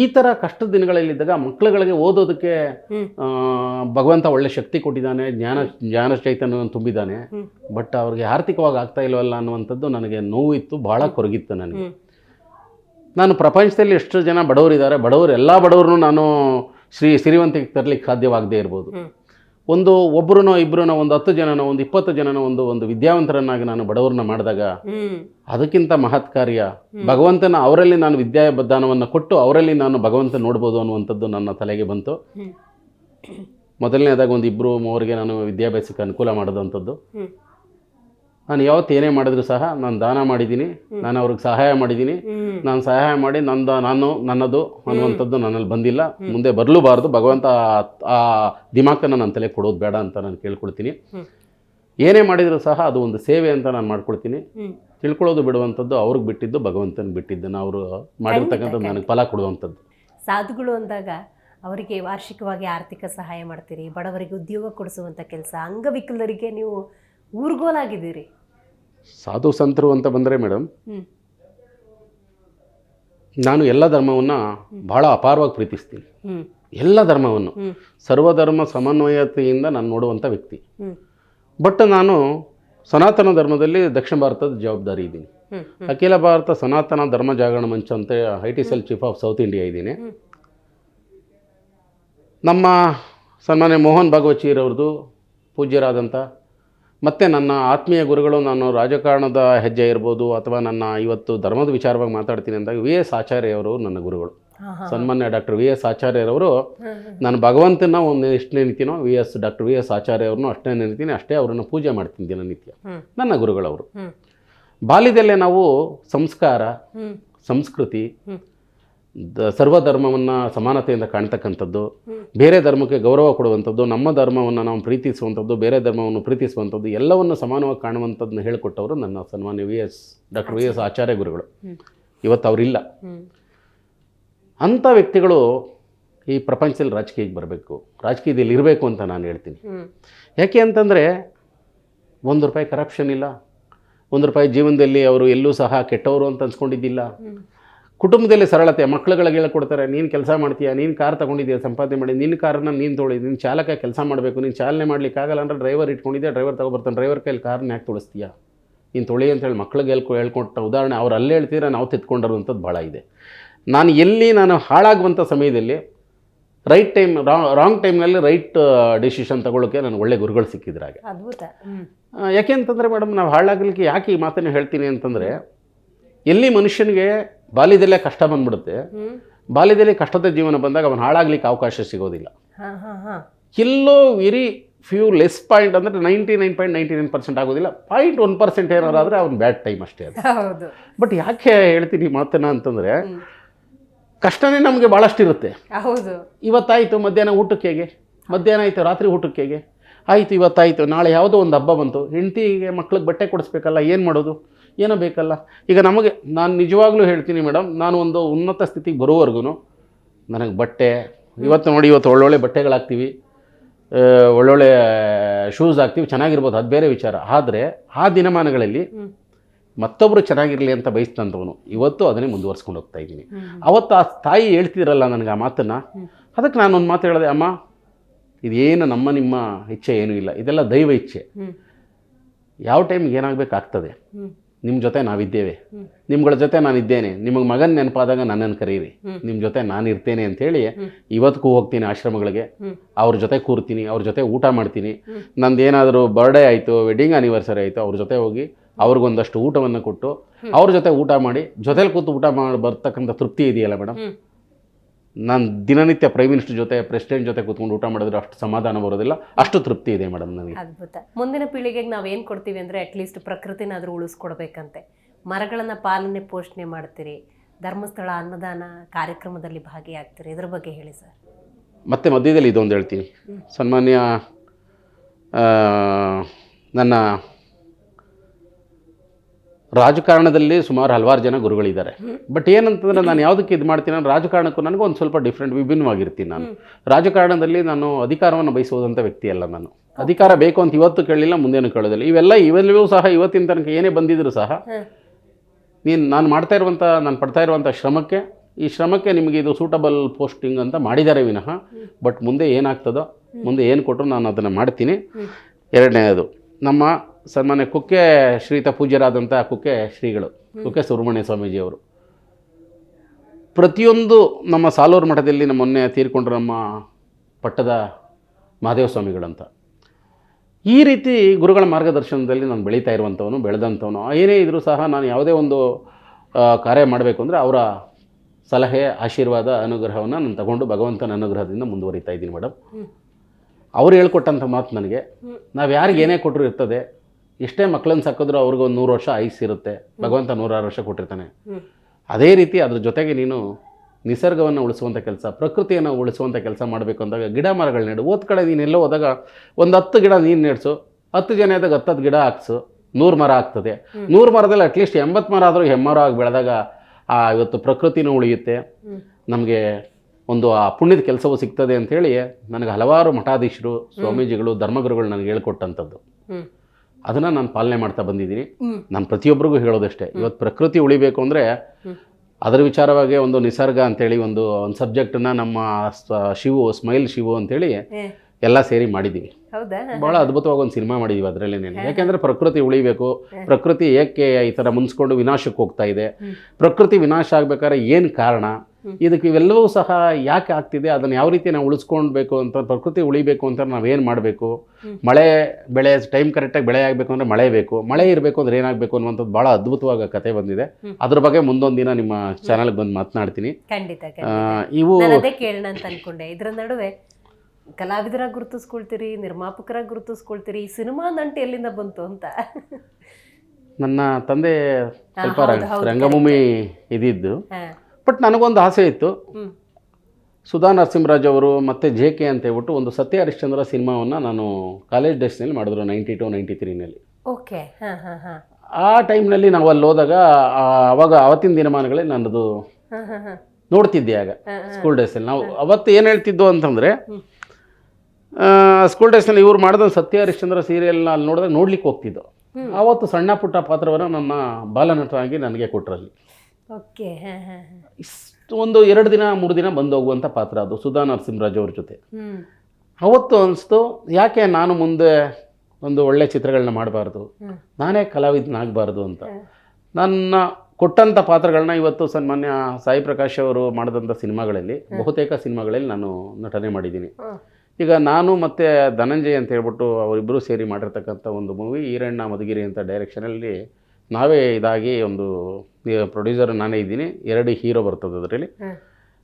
ಈ ಥರ ಕಷ್ಟದ ದಿನಗಳಲ್ಲಿದ್ದಾಗ ಮಕ್ಕಳುಗಳಿಗೆ ಓದೋದಕ್ಕೆ ಭಗವಂತ ಒಳ್ಳೆ ಶಕ್ತಿ ಕೊಟ್ಟಿದ್ದಾನೆ ಜ್ಞಾನ ಜ್ಞಾನ ಚೈತನ್ಯ ತುಂಬಿದ್ದಾನೆ. ಬಟ್ ಅವ್ರಿಗೆ ಆರ್ಥಿಕವಾಗಿ ಆಗ್ತಾ ಇಲ್ವಲ್ಲ ಅನ್ನುವಂಥದ್ದು ನನಗೆ ನೋವು ಇತ್ತು ಭಾಳ ಕೊರಗಿತ್ತು ನನಗೆ. ನಾನು ಪ್ರಪಂಚದಲ್ಲಿ ಎಷ್ಟು ಜನ ಬಡವರಿದ್ದಾರೆ ಬಡವರು ಎಲ್ಲ ಬಡವ್ರನ್ನೂ ನಾನು ಶ್ರೀ ಶ್ರೀವಂತಿಗೆ ತರಲಿಕ್ಕೆ ಸಾಧ್ಯವಾಗದೇ ಇರ್ಬೋದು. ಒಂದು ಒಬ್ಬರನೋ ಇಬ್ಬರನೋ ಒಂದು ಹತ್ತು ಜನನೋ ಒಂದು ಇಪ್ಪತ್ತು ಜನನೋ ಒಂದು ಒಂದು ವಿದ್ಯಾವಂತರನ್ನಾಗಿ ನಾನು ಬಡವರನ್ನ ಮಾಡಿದಾಗ ಅದಕ್ಕಿಂತ ಮಹತ್ ಕಾರ್ಯ ಭಗವಂತನ ಅವರಲ್ಲಿ ನಾನು ವಿದ್ಯಾದಾನವನ್ನು ಕೊಟ್ಟು ಅವರಲ್ಲಿ ನಾನು ಭಗವಂತ ನೋಡ್ಬೋದು ಅನ್ನುವಂಥದ್ದು ನನ್ನ ತಲೆಗೆ ಬಂತು. ಮೊದಲನೇದಾಗಿ ಒಂದು ಇಬ್ಬರು ಮೂವರಿಗೆ ನಾನು ವಿದ್ಯಾಭ್ಯಾಸಕ್ಕೆ ಅನುಕೂಲ ಮಾಡಿದಂಥದ್ದು. ನಾನು ಯಾವತ್ತು ಏನೇ ಮಾಡಿದ್ರು ಸಹ ನಾನು ದಾನ ಮಾಡಿದ್ದೀನಿ ನಾನು ಅವ್ರಿಗೆ ಸಹಾಯ ಮಾಡಿದ್ದೀನಿ. ನಾನು ಸಹಾಯ ಮಾಡಿ ನಂದ ನಾನು ನನ್ನದು ಅನ್ನುವಂಥದ್ದು ನನ್ನಲ್ಲಿ ಬಂದಿಲ್ಲ. ಮುಂದೆ ಬರಲೂಬಾರ್ದು. ಭಗವಂತ ಆ- ದಿಮಾಕನ್ನು ನನ್ನ ತಲೆ ಕೊಡೋದು ಬೇಡ ಅಂತ ನಾನು ಕೇಳ್ಕೊಳ್ತೀನಿ ಏನೇ ಮಾಡಿದರೂ ಸಹ ಅದು ಒಂದು ಸೇವೆ ಅಂತ ನಾನು ಮಾಡ್ಕೊಳ್ತೀನಿ ತಿಳ್ಕೊಳ್ಳೋದು ಬಿಡುವಂಥದ್ದು ಅವ್ರಿಗೆ ಬಿಟ್ಟಿದ್ದು ಭಗವಂತನ ಬಿಟ್ಟಿದ್ದನ್ನು ಅವರು ಮಾಡಿರ್ತಕ್ಕಂಥದ್ದು ನನಗೆ ಫಲ ಕೊಡುವಂಥದ್ದು. ಸಾಧುಗಳು ಅಂದಾಗ ಅವರಿಗೆ ವಾರ್ಷಿಕವಾಗಿ ಆರ್ಥಿಕ ಸಹಾಯ ಮಾಡ್ತೀರಿ ಬಡವರಿಗೆ ಉದ್ಯೋಗ ಕೊಡಿಸುವಂಥ ಕೆಲಸ ಅಂಗವಿಕಲರಿಗೆ ನೀವು ಊರ್ಗೋಲಾಗಿದ್ದೀರಿ. ಸಾಧು ಸಂತರು ಅಂತ ಬಂದರೆ ಮೇಡಮ್ ನಾನು ಎಲ್ಲ ಧರ್ಮವನ್ನು ಬಹಳ ಅಪಾರವಾಗಿ ಪ್ರೀತಿಸ್ತೀನಿ. ಎಲ್ಲ ಧರ್ಮವನ್ನು. ಸರ್ವಧರ್ಮ ಸಮನ್ವಯತೆಯಿಂದ ನಾನು ನೋಡುವಂಥ ವ್ಯಕ್ತಿ. ಬಟ್ ನಾನು ಸನಾತನ ಧರ್ಮದಲ್ಲಿ ದಕ್ಷಿಣ ಭಾರತದ ಜವಾಬ್ದಾರಿ ಇದ್ದೀನಿ. ಅಖಿಲ ಭಾರತ ಸನಾತನ ಧರ್ಮ ಜಾಗರಣ ಮಂಚ ಅಂತ I T cell chief of south India ಇದ್ದೀನಿ. ನಮ್ಮ ಸನ್ಮಾನ್ಯ ಮೋಹನ್ ಭಾಗವಚಿರವ್ರದ್ದು ಪೂಜ್ಯರಾದಂಥ ಮತ್ತು ನನ್ನ ಆತ್ಮೀಯ ಗುರುಗಳು ನಾನು ರಾಜಕಾರಣದ ಹೆಜ್ಜೆ ಇರ್ಬೋದು ಅಥವಾ ನನ್ನ ಇವತ್ತು ಧರ್ಮದ ವಿಚಾರವಾಗಿ ಮಾತಾಡ್ತೀನಿ ಅಂದಾಗ ವಿ ಎಸ್ ಆಚಾರ್ಯವರು ನನ್ನ ಗುರುಗಳು. ಸನ್ಮಾನ್ಯ ಡಾಕ್ಟರ್ ವಿ ಎಸ್ ಆಚಾರ್ಯರವರು ನಾನು ಭಗವಂತನ ಒಂದು ಎಷ್ಟು ನೆನಿತೀನೋ V S doctor V S ಆಚಾರ್ಯವ್ರನ್ನೂ ಅಷ್ಟೇ ನೆನಿತೀನಿ ಅಷ್ಟೇ ಅವರನ್ನು ಪೂಜೆ ಮಾಡ್ತೀನಿ ದಿನನಿತ್ಯ. ನನ್ನ ಗುರುಗಳವರು. ಬಾಲ್ಯದಲ್ಲೇ ನಾವು ಸಂಸ್ಕಾರ ಸಂಸ್ಕೃತಿ ಸರ್ವ ಸರ್ವಧರ್ಮವನ್ನು ಸಮಾನತೆಯಿಂದ ಕಾಣ್ತಕ್ಕಂಥದ್ದು, ಬೇರೆ ಧರ್ಮಕ್ಕೆ ಗೌರವ ಕೊಡುವಂಥದ್ದು, ನಮ್ಮ ಧರ್ಮವನ್ನು ನಾವು ಪ್ರೀತಿಸುವಂಥದ್ದು, ಬೇರೆ ಧರ್ಮವನ್ನು ಪ್ರೀತಿಸುವಂಥದ್ದು, ಎಲ್ಲವನ್ನು ಸಮಾನವಾಗಿ ಕಾಣುವಂಥದ್ದನ್ನ ಹೇಳಿಕೊಟ್ಟವರು ನನ್ನ ಸನ್ಮಾನ್ಯ V S doctor V S Acharya ಗುರುಗಳು. ಇವತ್ತು ಅವರಿಲ್ಲ. ಅಂಥ ವ್ಯಕ್ತಿಗಳು ಈ ಪ್ರಪಂಚದಲ್ಲಿ ರಾಜಕೀಯಕ್ಕೆ ಬರಬೇಕು, ರಾಜಕೀಯದಲ್ಲಿ ಇರಬೇಕು ಅಂತ ನಾನು ಹೇಳ್ತೀನಿ. ಯಾಕೆ ಅಂತಂದರೆ ಒಂದು ರೂಪಾಯಿ ಕರಪ್ಷನ್ ಇಲ್ಲ, ಒಂದು ರೂಪಾಯಿ ಜೀವನದಲ್ಲಿ ಅವರು ಎಲ್ಲೂ ಸಹ ಕೆಟ್ಟವರು ಅಂತ ಅನ್ಸ್ಕೊಂಡಿದ್ದಿಲ್ಲ. ಕುಟುಂಬದಲ್ಲಿ ಸರಳತೆ ಮಕ್ಳುಗಳಿಗೆ ಹೇಳ್ಕೊಡ್ತಾರೆ ನೀನು ಕೆಲಸ ಮಾಡ್ತೀಯಾ? ನೀನು ಕಾರ್ ತೊಗೊಂಡಿದ್ದೀಯ ಸಂಪಾದನೆ ಮಾಡಿ. ನಿನ್ನ ಕಾರನ್ನ ನೀನು ತೊಳಿ. ನಿನ್ನ ಚಾಲಕ ಕೆಲಸ ಮಾಡಬೇಕು. ನೀನು ಚಾಲನೆ ಮಾಡ್ಲಿಕ್ಕೆ ಆಗಲ್ಲ ಅಂದ್ರೆ ಡ್ರೈವರ್ ಇಟ್ಕೊಂಡಿದ್ದೆ ಡ್ರೈವರ್ ತೊಗೊಬರ್ತಾನೆ. ಡ್ರೈವರ್ ಕೈಲಿ ಕಾರನ್ನ ಯಾಕೆ ತೊಳಿಸ್ತೀಯಾ? ನೀನು ತೊಳಿ ಅಂತ ಹೇಳಿ ಮಕ್ಳಿಗೆ ಹೇಳ್ಕೊ ಹೇಳ್ಕೊಟ್ಟ ಉದಾಹರಣೆ ಅವ್ರು ಅಲ್ಲೇ ಹೇಳ್ತೀರ ನಾವು ತಿತ್ಕೊಂಡಿರುವಂಥದ್ದು ಭಾಳ ಇದೆ. ನಾನು ಎಲ್ಲಿ ನಾನು ಹಾಳಾಗುವಂಥ ಸಮಯದಲ್ಲಿ ರೈಟ್ ಟೈಮ್ ರಾಂಗ್ ಟೈಮ್ನಲ್ಲಿ ರೈಟ್ ಡಿಸಿಷನ್ ತಗೊಳ್ಳೋಕ್ಕೆ ನನಗೆ ಒಳ್ಳೆ ಗುರುಗಳು ಸಿಕ್ಕಿದ್ರಾಗೆ ಅದ್ಭುತ. ಯಾಕೆ ಅಂತಂದರೆ ಮೇಡಮ್ ನಾವು ಹಾಳಾಗಲಿಕ್ಕೆ ಯಾಕೆ ಈ ಮಾತನ್ನು ಹೇಳ್ತೀನಿ ಅಂತಂದರೆ ಎಲ್ಲಿ ಮನುಷ್ಯನಿಗೆ ಬಾಲ್ಯದಲ್ಲೇ ಕಷ್ಟ ಬಂದ್ಬಿಡುತ್ತೆ. ಬಾಲ್ಯದಲ್ಲಿ ಕಷ್ಟದ ಜೀವನ ಬಂದಾಗ ಅವನು ಹಾಳಾಗ್ಲಿಕ್ಕೆ ಅವಕಾಶ ಸಿಗೋದಿಲ್ಲ. ಎಲ್ಲೋ ವೆರಿ ಫ್ಯೂ ಲೆಸ್ ಪಾಯಿಂಟ್ ಅಂದರೆ ninety nine point ninety nine percent ಆಗೋದಿಲ್ಲ. ಪಾಯಿಂಟ್ ಒನ್ ಪರ್ಸೆಂಟ್ ಏನಾರು ಆದರೆ ಅವ್ನು ಬ್ಯಾಡ್ ಟೈಮ್ ಅಷ್ಟೇ ಅದು. ಬಟ್ ಯಾಕೆ ಹೇಳ್ತೀನಿ ಮಾತನ್ನ ಅಂತಂದರೆ. ಕಷ್ಟನೇ ನಮಗೆ ಭಾಳಷ್ಟು ಇರುತ್ತೆ ಹೌದು. ಇವತ್ತಾಯಿತು ಮಧ್ಯಾಹ್ನ ಊಟಕ್ಕೆ ಹೇಗೆ? ಮಧ್ಯಾಹ್ನ ಆಯಿತು ರಾತ್ರಿ ಊಟಕ್ಕೆ ಹೇಗೆ? ಆಯಿತು ಇವತ್ತಾಯಿತು ನಾಳೆ ಯಾವುದೋ ಒಂದು ಹಬ್ಬ ಬಂತು. ಹೆಂಡತಿಗೆ ಮಕ್ಳಿಗೆ ಬಟ್ಟೆ ಕೊಡಿಸ್ಬೇಕಲ್ಲ ಏನು ಮಾಡೋದು? ಏನೋ ಬೇಕಲ್ಲ. ಈಗ ನಮಗೆ ನಾನು ನಿಜವಾಗ್ಲೂ ಹೇಳ್ತೀನಿ ಮೇಡಮ್ ನಾನು ಒಂದು ಉನ್ನತ ಸ್ಥಿತಿಗೆ ಬರೋವರೆಗೂ ನನಗೆ ಬಟ್ಟೆ ಇವತ್ತು ನೋಡಿ ಇವತ್ತು ಒಳ್ಳೊಳ್ಳೆ ಬಟ್ಟೆಗಳಾಗ್ತೀವಿ ಒಳ್ಳೊಳ್ಳೆ ಶೂಸ್ ಹಾಕ್ತೀವಿ ಚೆನ್ನಾಗಿರ್ಬೋದು ಅದು ಬೇರೆ ವಿಚಾರ. ಆದರೆ ಆ ದಿನಮಾನಗಳಲ್ಲಿ. ಮತ್ತೊಬ್ಬರು ಚೆನ್ನಾಗಿರಲಿ ಅಂತ ಬಯಸ್ತಂಥವನು ಇವತ್ತು ಅದನ್ನೇ ಮುಂದುವರ್ಸ್ಕೊಂಡು ಹೋಗ್ತಾ ಇದ್ದೀನಿ. ಅವತ್ತು ಆ ತಾಯಿ ಹೇಳ್ತಿದ್ರಲ್ಲ ನನಗೆ ಆ ಮಾತನ್ನು ಅದಕ್ಕೆ ನಾನೊಂದು ಮಾತು ಹೇಳಿದೆ ಅಮ್ಮ ಇದೇನು ನಮ್ಮ ನಿಮ್ಮ ಇಚ್ಛೆ ಏನೂ ಇಲ್ಲ. ಇದೆಲ್ಲ ದೈವ ಇಚ್ಛೆ. ಯಾವ ಟೈಮ್ಗೆ ಏನಾಗಬೇಕಾಗ್ತದೆ? ನಿಮ್ಮ ಜೊತೆ ನಾವಿದ್ದೇವೆ. ನಿಮ್ಗಳ ಜೊತೆ ನಾನಿದ್ದೇನೆ ನಿಮಗೆ ಮಗನ ನೆನಪಾದಾಗ ನನ್ನನ್ನು ಕರೀರಿ. ನಿಮ್ಮ ಜೊತೆ ನಾನು ಇರ್ತೇನೆ ಅಂತೇಳಿ. ಇವತ್ತಿಗೂ ಹೋಗ್ತೀನಿ ಆಶ್ರಮಗಳಿಗೆ. ಅವ್ರ ಜೊತೆ ಕೂರ್ತೀನಿ ಅವ್ರ ಜೊತೆ ಊಟ ಮಾಡ್ತೀನಿ. ನಂದು ಏನಾದರೂ ಬರ್ಡೇ ಆಯಿತು ವೆಡ್ಡಿಂಗ್ ಆನಿವರ್ಸರಿ ಆಯಿತು ಅವ್ರ ಜೊತೆ ಹೋಗಿ ಅವ್ರಿಗೊಂದಷ್ಟು ಊಟವನ್ನು ಕೊಟ್ಟು ಅವ್ರ ಜೊತೆ ಊಟ ಮಾಡಿ ಜೊತೆಲಿ ಕೂತು ಊಟ ಮಾಡಿ ಬರ್ತಕ್ಕಂಥ ತೃಪ್ತಿ ಇದೆಯಲ್ಲ ಮೇಡಮ್ ನಾನು ದಿನನಿತ್ಯ ಪ್ರೈಮ್ ಮಿನಿಸ್ಟರ್ ಜೊತೆ ಪ್ರೆಸಿಡೆಂಟ್ ಜೊತೆ ಕೂತ್ಕೊಂಡು ಊಟ ಮಾಡಿದ್ರೆ ಅಷ್ಟು ಸಮಾಧಾನ ಬರೋದಿಲ್ಲ. ಅಷ್ಟು ತೃಪ್ತಿ ಇದೆ ಮೇಡಮ್ ನನಗೆ. ಅದ್ಭುತ. ಮುಂದಿನ ಪೀಳಿಗೆಗೆ ನಾವು ಏನು ಕೊಡ್ತೀವಿ ಅಂದರೆ ಅಟ್ಲೀಸ್ಟ್ ಪ್ರಕೃತಿನಾದರೂ ಉಳಿಸ್ಕೊಡ್ಬೇಕಂತೆ. ಮರಗಳನ್ನು ಪಾಲನೆ ಪೋಷಣೆ ಮಾಡ್ತೀರಿ. ಧರ್ಮಸ್ಥಳ ಅನ್ನದಾನ ಕಾರ್ಯಕ್ರಮದಲ್ಲಿ ಭಾಗಿಯಾಗ್ತೀರಿ. ಇದ್ರ ಬಗ್ಗೆ ಹೇಳಿ ಸರ್ ಮತ್ತೆ ಮಧ್ಯದಲ್ಲಿ ಇದೊಂದು ಹೇಳ್ತೀನಿ. ಸನ್ಮಾನ್ಯ ನನ್ನ ರಾಜಕಾರಣದಲ್ಲಿ ಸುಮಾರು ಹಲವಾರು ಜನ ಗುರುಗಳಿದ್ದಾರೆ. ಬಟ್ ಏನಂತಂದ್ರೆ ನಾನು ಯಾವುದಕ್ಕೆ ಇದು ಮಾಡ್ತೀನಿ ನಾನು ರಾಜಕಾರಣಕ್ಕೂ ನನಗೂ ಒಂದು ಸ್ವಲ್ಪ ಡಿಫ್ರೆಂಟ್ ವಿಭಿನ್ನವಾಗಿರ್ತೀನಿ ನಾನು. ರಾಜಕಾರಣದಲ್ಲಿ ನಾನು ಅಧಿಕಾರವನ್ನು ಬಯಸುವುದಂಥ ವ್ಯಕ್ತಿ ಅಲ್ಲ ನಾನು ಅಧಿಕಾರ ಬೇಕು ಅಂತ ಇವತ್ತು ಕೇಳಲಿಲ್ಲ ಮುಂದೇನು ಕೇಳೋದಿಲ್ಲ. ಇವೆಲ್ಲ ಇವೆಲ್ಲವೂ ಸಹ ಇವತ್ತಿನ ತನಕ ಏನೇ ಬಂದಿದ್ರು ಸಹ ನೀನು ನಾನು ಮಾಡ್ತಾ ಇರುವಂಥ ನಾನು ಪಡ್ತಾ ಇರುವಂಥ ಶ್ರಮಕ್ಕೆ ಈ ಶ್ರಮಕ್ಕೆ ನಿಮಗೆ ಇದು ಸೂಟಬಲ್ ಪೋಸ್ಟಿಂಗ್ ಅಂತ ಮಾಡಿದ್ದಾರೆ ವಿನಃ. ಬಟ್ ಮುಂದೆ ಏನಾಗ್ತದೋ ಮುಂದೆ ಏನು ಕೊಟ್ಟರು ನಾನು ಅದನ್ನು ಮಾಡ್ತೀನಿ. ಎರಡನೇದು ನಮ್ಮ ಸನ್ಮಾನ್ಯ ಕುಕ್ಕೆ ಶ್ರೀತ ಪೂಜ್ಯರಾದಂಥ ಕುಕ್ಕೆ ಶ್ರೀಗಳು ಕುಕ್ಕೆ ಸುಬ್ರಹ್ಮಣ್ಯ ಸ್ವಾಮೀಜಿಯವರು. ಪ್ರತಿಯೊಂದು ನಮ್ಮ ಸಾಲೂರು ಮಠದಲ್ಲಿ ನಮ್ಮ ಮೊನ್ನೆ ತೀರ್ಕೊಂಡ್ರು ನಮ್ಮ ಪಟ್ಟದ ಮಹಾದೇವ ಸ್ವಾಮಿಗಳಂತ. ಈ ರೀತಿ ಗುರುಗಳ ಮಾರ್ಗದರ್ಶನದಲ್ಲಿ ನಾನು ಬೆಳೀತಾ ಇರುವಂಥವನು ಬೆಳೆದಂಥವನು. ಏನೇ ಇದ್ದರೂ ಸಹ ನಾನು ಯಾವುದೇ ಒಂದು ಕಾರ್ಯ ಮಾಡಬೇಕು ಅಂದರೆ ಅವರ ಸಲಹೆ ಆಶೀರ್ವಾದ ಅನುಗ್ರಹವನ್ನು ನಾನು ತಗೊಂಡು ಭಗವಂತನ ಅನುಗ್ರಹದಿಂದ ಮುಂದುವರಿತಾ ಇದ್ದೀನಿ ಮೇಡಮ್ ಅವರು ಹೇಳ್ಕೊಟ್ಟಂಥ ಮಾತು ನನಗೆ ನಾವು ಯಾರಿಗೇನೇ ಕೊಟ್ಟರು ಇರ್ತದೆ ಎಷ್ಟೇ ಮಕ್ಕಳನ್ನ ಸಾಕಿದ್ರು ಅವ್ರಿಗೆ ಒಂದು ನೂರು ವರ್ಷ ಐಸ್ ಇರುತ್ತೆ. ಭಗವಂತ ನೂರಾರು ವರ್ಷ ಕೊಟ್ಟಿರ್ತಾನೆ. ಅದೇ ರೀತಿ ಅದ್ರ ಜೊತೆಗೆ ನೀನು ನಿಸರ್ಗವನ್ನು ಉಳಿಸುವಂಥ ಕೆಲಸ ಪ್ರಕೃತಿಯನ್ನು ಉಳಿಸುವಂಥ ಕೆಲಸ ಮಾಡಬೇಕು ಅಂದಾಗ ಗಿಡ ಮರಗಳು ನೆಡು. ಓದ್ ಕಡೆ ನೀನು ಎಲ್ಲೋ ಹೋದಾಗ ಒಂದು ಹತ್ತು ಗಿಡ ನೀನು ನೆಡ್ಸು ಹತ್ತು ಜನ ಇದ್ದಾಗ ಹತ್ತತ್ತು ಗಿಡ ಹಾಕ್ಸು ನೂರು ಮರ ಆಗ್ತದೆ. ನೂರು ಮರದಲ್ಲಿ ಅಟ್ಲೀಸ್ಟ್ ಎಂಬತ್ತು ಮರ ಆದರೂ ಹೆಮ್ಮರ ಆಗಿ ಬೆಳೆದಾಗ ಆ ಇವತ್ತು ಪ್ರಕೃತಿನೂ ಉಳಿಯುತ್ತೆ. ನಮಗೆ ಒಂದು ಆ ಪುಣ್ಯದ ಕೆಲಸವೂ ಸಿಗ್ತದೆ ಅಂಥೇಳಿ ನನಗೆ ಹಲವಾರು ಮಠಾಧೀಶರು ಸ್ವಾಮೀಜಿಗಳು ಧರ್ಮಗುರುಗಳು ನನಗೆ ಹೇಳ್ಕೊಟ್ಟಂಥದ್ದು. ಅದನ್ನು ನಾನು ಪಾಲನೆ ಮಾಡ್ತಾ ಬಂದಿದ್ದೀನಿ. ನಾನು ಪ್ರತಿಯೊಬ್ಬರಿಗೂ ಹೇಳೋದಷ್ಟೇ. ಇವತ್ತು ಪ್ರಕೃತಿ ಉಳಿಬೇಕು ಅಂದರೆ ಅದರ ವಿಚಾರವಾಗಿ ಒಂದು ನಿಸರ್ಗ ಅಂತೇಳಿ ಒಂದು ಒಂದು ಸಬ್ಜೆಕ್ಟನ್ನ ನಮ್ಮ ಶಿವು ಸ್ಮೈಲ್ ಶಿವು ಅಂತೇಳಿ ಎಲ್ಲ ಸೇರಿ ಮಾಡಿದ್ದೀವಿ ಬಹಳ ಭಾಳ ಅದ್ಭುತವಾಗಿ ಒಂದು ಸಿನಿಮಾ ಮಾಡಿದೀವಿ ಅದರಲ್ಲಿ ಯಾಕೆಂದ್ರೆ ಪ್ರಕೃತಿ ಉಳಿಬೇಕು. ಪ್ರಕೃತಿ ಏಕೆ ಈ ಥರ ಮುನ್ಸ್ಕೊಂಡು ವಿನಾಶಕ್ಕೆ ಹೋಗ್ತಾ ಇದೆ. ಪ್ರಕೃತಿ ವಿನಾಶ ಆಗ್ಬೇಕಾದ್ರೆ ಏನು ಕಾರಣ. ಇದಕ್ಕೆ ಇವೆಲ್ಲವೂ ಸಹ ಯಾಕೆ ಆಗ್ತಿದೆ? ಅದನ್ನು ಯಾವ ರೀತಿ ನಾವು ಉಳಿಸ್ಕೊಳ್ಬೇಕು ಅಂತ ಪ್ರಕೃತಿ ಉಳಿಬೇಕು ಅಂತ ನಾವೇನು ಮಾಡಬೇಕು? ಮಳೆ ಬೆಳೆ ಟೈಮ್ ಕರೆಕ್ಟಾಗಿ ಬೆಳೆ ಆಗಬೇಕು ಅಂದರೆ ಮಳೆ ಬೇಕು. ಮಳೆ ಇರಬೇಕು ಅಂದ್ರೆ ಏನಾಗಬೇಕು ಅನ್ನುವಂಥದ್ದು ಭಾಳ ಅದ್ಭುತವಾಗಿ ಕತೆ ಬಂದಿದೆ. ಅದ್ರ ಬಗ್ಗೆ ಮುಂದೊಂದು ದಿನ ನಿಮ್ಮ ಚಾನಲ್ಗೆ ಬಂದು ಮಾತನಾಡ್ತೀನಿ. ಖಂಡಿತ ಇವು ಕೇಳೋಣ ಅಂತ ಅನ್ಕೊಂಡೆ. ಇದ್ರ ನಡುವೆ ಕಲಾವಿದರಾಗಿ ಗುರುತಿಸ್ಕೊಳ್ತೀರಿ ನಿರ್ಮಾಪಕರಾಗಿ ಗುರುತಿಸ್ಕೊಳ್ತೀರಿ ಸಿನಿಮಾ ನಂಟು ಎಲ್ಲಿಂದ ಬಂತು ಅಂತ? ನನ್ನ ತಂದೆ ಸ್ವಲ್ಪ ರಂಗಭೂಮಿ ಇದಿದ್ದು. ಬಟ್ ನನಗೊಂದು ಆಸೆ ಇತ್ತು. ಸುಧಾ ನರಸಿಂಹರಾಜ್ ಅವರು ಮತ್ತು ಜೆ ಕೆ ಅಂತ ಹೇಳ್ಬಿಟ್ಟು ಒಂದು ಸತ್ಯ ಹರಿಶ್ಚಂದ್ರ ಸಿನಿಮಾವನ್ನು ನಾನು ಕಾಲೇಜ್ ಡೇಸ್ನಲ್ಲಿ ಮಾಡಿದ್ರು ನೈಂಟಿ ಟು ನೈಂಟಿ ತ್ರೀನಲ್ಲಿ. ಓಕೆ. ಆ ಟೈಮ್ನಲ್ಲಿ ನಾವು ಅಲ್ಲಿ ಹೋದಾಗ ಆವಾಗ ಅವಾಗ ಅವತ್ತಿನ ದಿನಮಾನಗಳೇ ನನ್ನದು ನೋಡ್ತಿದ್ದೆ ಆಗ. ಸ್ಕೂಲ್ ಡೇಸಲ್ಲಿ ನಾವು ಅವತ್ತು ಏನು ಹೇಳ್ತಿದ್ದು ಅಂತಂದರೆ. ಸ್ಕೂಲ್ ಡೇಸ್ನಲ್ಲಿ ಇವ್ರು ಮಾಡಿದ ಸತ್ಯ ಹರಿಶ್ಚಂದ್ರ ಸೀರಿಯಲ್ನ ಅಲ್ಲಿ ನೋಡಿದಾಗ ನೋಡ್ಲಿಕ್ಕೆ ಹೋಗ್ತಿದ್ದು. ಆವತ್ತು ಸಣ್ಣ ಪುಟ್ಟ ಪಾತ್ರವನ್ನು ನನ್ನ ಬಾಲನಟನಾಗಿ ನನಗೆ ಕೊಟ್ಟರಲ್ಲಿ ಓಕೆ ಇಷ್ಟು ಒಂದು ಎರಡು ದಿನ ಮೂರು ದಿನ ಬಂದೋಗುವಂಥ ಪಾತ್ರ ಅದು ಸುಧಾ ನರಸಿಂಹರಾಜ್ ಅವ್ರ ಜೊತೆ. ಅವತ್ತು ಅನಿಸ್ತು ಯಾಕೆ ನಾನು ಮುಂದೆ ಒಂದು ಒಳ್ಳೆ ಚಿತ್ರಗಳನ್ನ ಮಾಡಬಾರ್ದು? ನಾನೇ ಕಲಾವಿದನಾಗಬಾರ್ದು ಅಂತ. ನನ್ನ ಕೊಟ್ಟಂಥ ಪಾತ್ರಗಳನ್ನ ಇವತ್ತು ಸನ್ಮಾನ್ಯ ಸಾಯಿ ಪ್ರಕಾಶ್ ಅವರು ಮಾಡಿದಂಥ ಸಿನಿಮಾಗಳಲ್ಲಿ ಬಹುತೇಕ ಸಿನಿಮಾಗಳಲ್ಲಿ ನಾನು ನಟನೆ ಮಾಡಿದ್ದೀನಿ. ಈಗ ನಾನು ಮತ್ತು ಧನಂಜಯ್ ಅಂತ ಹೇಳ್ಬಿಟ್ಟು ಅವರಿಬ್ಬರು ಸೇರಿ ಮಾಡಿರ್ತಕ್ಕಂಥ ಒಂದು ಮೂವಿ ಈರಣ್ಣ ಮಧುಗಿರಿ ಅಂತ ಡೈರೆಕ್ಷನಲ್ಲಿ ನಾವೇ ಇದಾಗಿ ಒಂದು ಪ್ರೊಡ್ಯೂಸರ್ ನಾನೇ ಇದ್ದೀನಿ. ಎರಡು ಹೀರೋ ಬರ್ತದೆ ಅದರಲ್ಲಿ.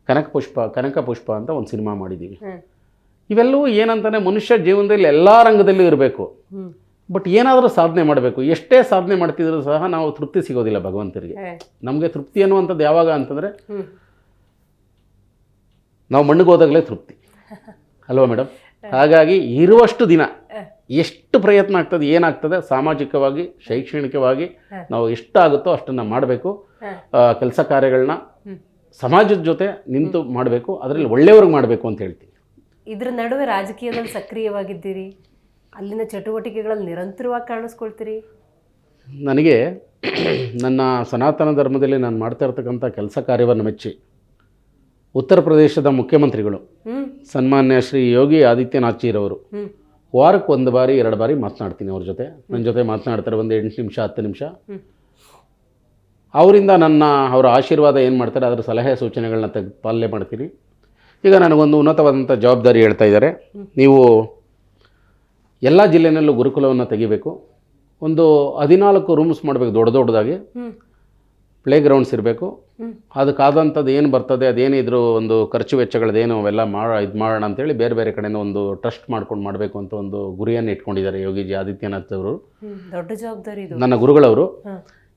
ಕನಕ ಪುಷ್ಪ ಕನಕ ಪುಷ್ಪ ಅಂತ ಒಂದು ಸಿನಿಮಾ ಮಾಡಿದ್ದೀವಿ. ಇವೆಲ್ಲವೂ ಏನಂತಾನೆ ಮನುಷ್ಯ ಜೀವನದಲ್ಲಿ ಎಲ್ಲ ರಂಗದಲ್ಲೂ ಇರಬೇಕು. ಬಟ್ ಏನಾದರೂ ಸಾಧನೆ ಮಾಡಬೇಕು. ಎಷ್ಟೇ ಸಾಧನೆ ಮಾಡ್ತಿದ್ರು ಸಹ ನಾವು ತೃಪ್ತಿ ಸಿಗೋದಿಲ್ಲ ಭಗವಂತರಿಗೆ. ನಮಗೆ ತೃಪ್ತಿ ಅನ್ನುವಂಥದ್ದು ಯಾವಾಗ ಅಂತಂದರೆ ನಾವು ಮಣ್ಣಿಗೆ ಹೋದಾಗಲೇ ತೃಪ್ತಿ. ಅಲ್ವಾ ಮೇಡಮ್ ಹಾಗಾಗಿ ಇರುವಷ್ಟು ದಿನ ಎಷ್ಟು ಪ್ರಯತ್ನ ಆಗ್ತದೆ ಏನಾಗ್ತದೆ ಸಾಮಾಜಿಕವಾಗಿ ಶೈಕ್ಷಣಿಕವಾಗಿ ನಾವು ಎಷ್ಟಾಗುತ್ತೋ ಅಷ್ಟನ್ನು ಮಾಡಬೇಕು. ಕೆಲಸ ಕಾರ್ಯಗಳನ್ನ ಸಮಾಜದ ಜೊತೆ ನಿಂತು ಮಾಡಬೇಕು ಅದರಲ್ಲಿ ಒಳ್ಳೆಯವ್ರಿಗೆ ಮಾಡಬೇಕು ಅಂತ ಹೇಳ್ತೀನಿ. ಇದ್ರ ನಡುವೆ ರಾಜಕೀಯದಲ್ಲಿ ಸಕ್ರಿಯವಾಗಿದ್ದೀರಿ. ಅಲ್ಲಿನ ಚಟುವಟಿಕೆಗಳಲ್ಲಿ ನಿರಂತರವಾಗಿ ಕಾಣಿಸ್ಕೊಳ್ತೀರಿ. ನನಗೆ ನನ್ನ ಸನಾತನ ಧರ್ಮದಲ್ಲಿ ನಾನು ಮಾಡ್ತಾ ಇರ್ತಕ್ಕಂಥ ಕೆಲಸ ಕಾರ್ಯವನ್ನು ಮೆಚ್ಚಿ ಉತ್ತರ ಪ್ರದೇಶದ ಮುಖ್ಯಮಂತ್ರಿಗಳು ಸನ್ಮಾನ್ಯ ಶ್ರೀ ಯೋಗಿ ಆದಿತ್ಯನಾಥ್ಜಿರವರು ಹ್ಮ್. ವಾರಕ್ಕೆ ಒಂದು ಬಾರಿ, ಎರಡು ಬಾರಿ ಮಾತನಾಡ್ತೀನಿ ಅವ್ರ ಜೊತೆ. ನನ್ನ ಜೊತೆ ಮಾತನಾಡ್ತಾರೆ ಒಂದು ಎಂಟು ನಿಮಿಷ, ಹತ್ತು ನಿಮಿಷ. ಅವರಿಂದ ನನ್ನ, ಅವರ ಆಶೀರ್ವಾದ ಏನು ಮಾಡ್ತಾರೆ, ಅದರ ಸಲಹೆ ಸೂಚನೆಗಳನ್ನ ತೆಗೆ, ಪಾಲನೆ ಮಾಡ್ತೀನಿ. ಈಗ ನನಗೊಂದು ಉನ್ನತವಾದಂಥ ಜವಾಬ್ದಾರಿ ಹೇಳ್ತಾ ಇದ್ದಾರೆ. ನೀವು ಎಲ್ಲ ಜಿಲ್ಲೆಯಲ್ಲೂ ಗುರುಕುಲವನ್ನು ತೆಗಿಬೇಕು. ಒಂದು ಹದಿನಾಲ್ಕು ರೂಮ್ಸ್ ಮಾಡಬೇಕು ದೊಡ್ಡ ದೊಡ್ಡದಾಗಿ. ಪ್ಲೇ ಗ್ರೌಂಡ್ಸ್ ಇರಬೇಕು. ಅದಕ್ಕಾದಂಥದ್ದು ಏನು ಬರ್ತದೆ ಅದೇನಿದ್ರು ಒಂದು ಖರ್ಚು ವೆಚ್ಚಗಳದ್ದೇನು ಅವೆಲ್ಲ ಮಾಡ ಇದು ಮಾಡೋಣ ಅಂತೇಳಿ ಬೇರೆ ಬೇರೆ ಕಡೆಯಿಂದ ಒಂದು ಟ್ರಸ್ಟ್ ಮಾಡ್ಕೊಂಡು ಮಾಡಬೇಕು ಅಂತ ಒಂದು ಗುರಿಯನ್ನು ಇಟ್ಕೊಂಡಿದ್ದಾರೆ ಯೋಗಿಜಿ ಆದಿತ್ಯನಾಥ್ ಅವರು. ದೊಡ್ಡ ಜವಾಬ್ದಾರಿ ನನ್ನ ಗುರುಗಳವರು.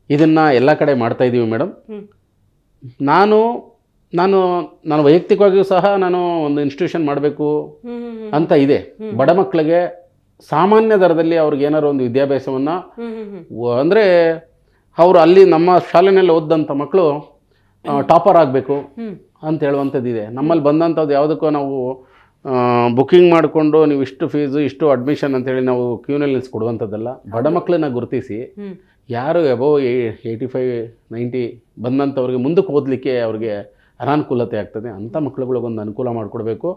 ಇದನ್ನು ಎಲ್ಲ ಕಡೆ ಮಾಡ್ತಾ ಇದ್ದೀವಿ ಮೇಡಮ್ ನಾನು ನಾನು ನಾನು ವೈಯಕ್ತಿಕವಾಗಿಯೂ ಸಹ ನಾನು ಒಂದು ಇನ್ಸ್ಟಿಟ್ಯೂಷನ್ ಮಾಡಬೇಕು ಅಂತ ಇದೆ. ಬಡ ಮಕ್ಕಳಿಗೆ ಸಾಮಾನ್ಯ ದರದಲ್ಲಿ ಅವ್ರಿಗೆ ಏನಾದ್ರು ಒಂದು ವಿದ್ಯಾಭ್ಯಾಸವನ್ನು ಅಂದರೆ ಅವರು ಅಲ್ಲಿ ನಮ್ಮ ಶಾಲೆನಲ್ಲಿ ಓದಂಥ ಮಕ್ಕಳು ಟಾಪರ್ ಆಗಬೇಕು ಅಂತ ಹೇಳುವಂಥದ್ದು ಇದೆ. ನಮ್ಮಲ್ಲಿ ಬಂದಂಥದ್ದು ಯಾವುದಕ್ಕೂ ನಾವು ಬುಕ್ಕಿಂಗ್ ಮಾಡಿಕೊಂಡು ನೀವು ಇಷ್ಟು ಫೀಸು ಇಷ್ಟು ಅಡ್ಮಿಷನ್ ಅಂತೇಳಿ ನಾವು ಕ್ಯೂನಲ್ಲಿ ನಿಲ್ಲಿಸ್ಕೊಡುವಂಥದ್ದಲ್ಲ ಬಡ ಮಕ್ಕಳನ್ನ ಗುರುತಿಸಿ. ಯಾರು ಎಬೋ ಏಯ್ಟಿ ಫೈವ್ ನೈಂಟಿ ಬಂದಂಥವ್ರಿಗೆ ಮುಂದಕ್ಕೆ ಓದಲಿಕ್ಕೆ ಅವ್ರಿಗೆ ಅನಾನುಕೂಲತೆ ಆಗ್ತದೆ. ಅಂಥ ಮಕ್ಕಳುಗಳಿಗೊಂದು ಅನುಕೂಲ ಮಾಡಿಕೊಡ್ಬೇಕು.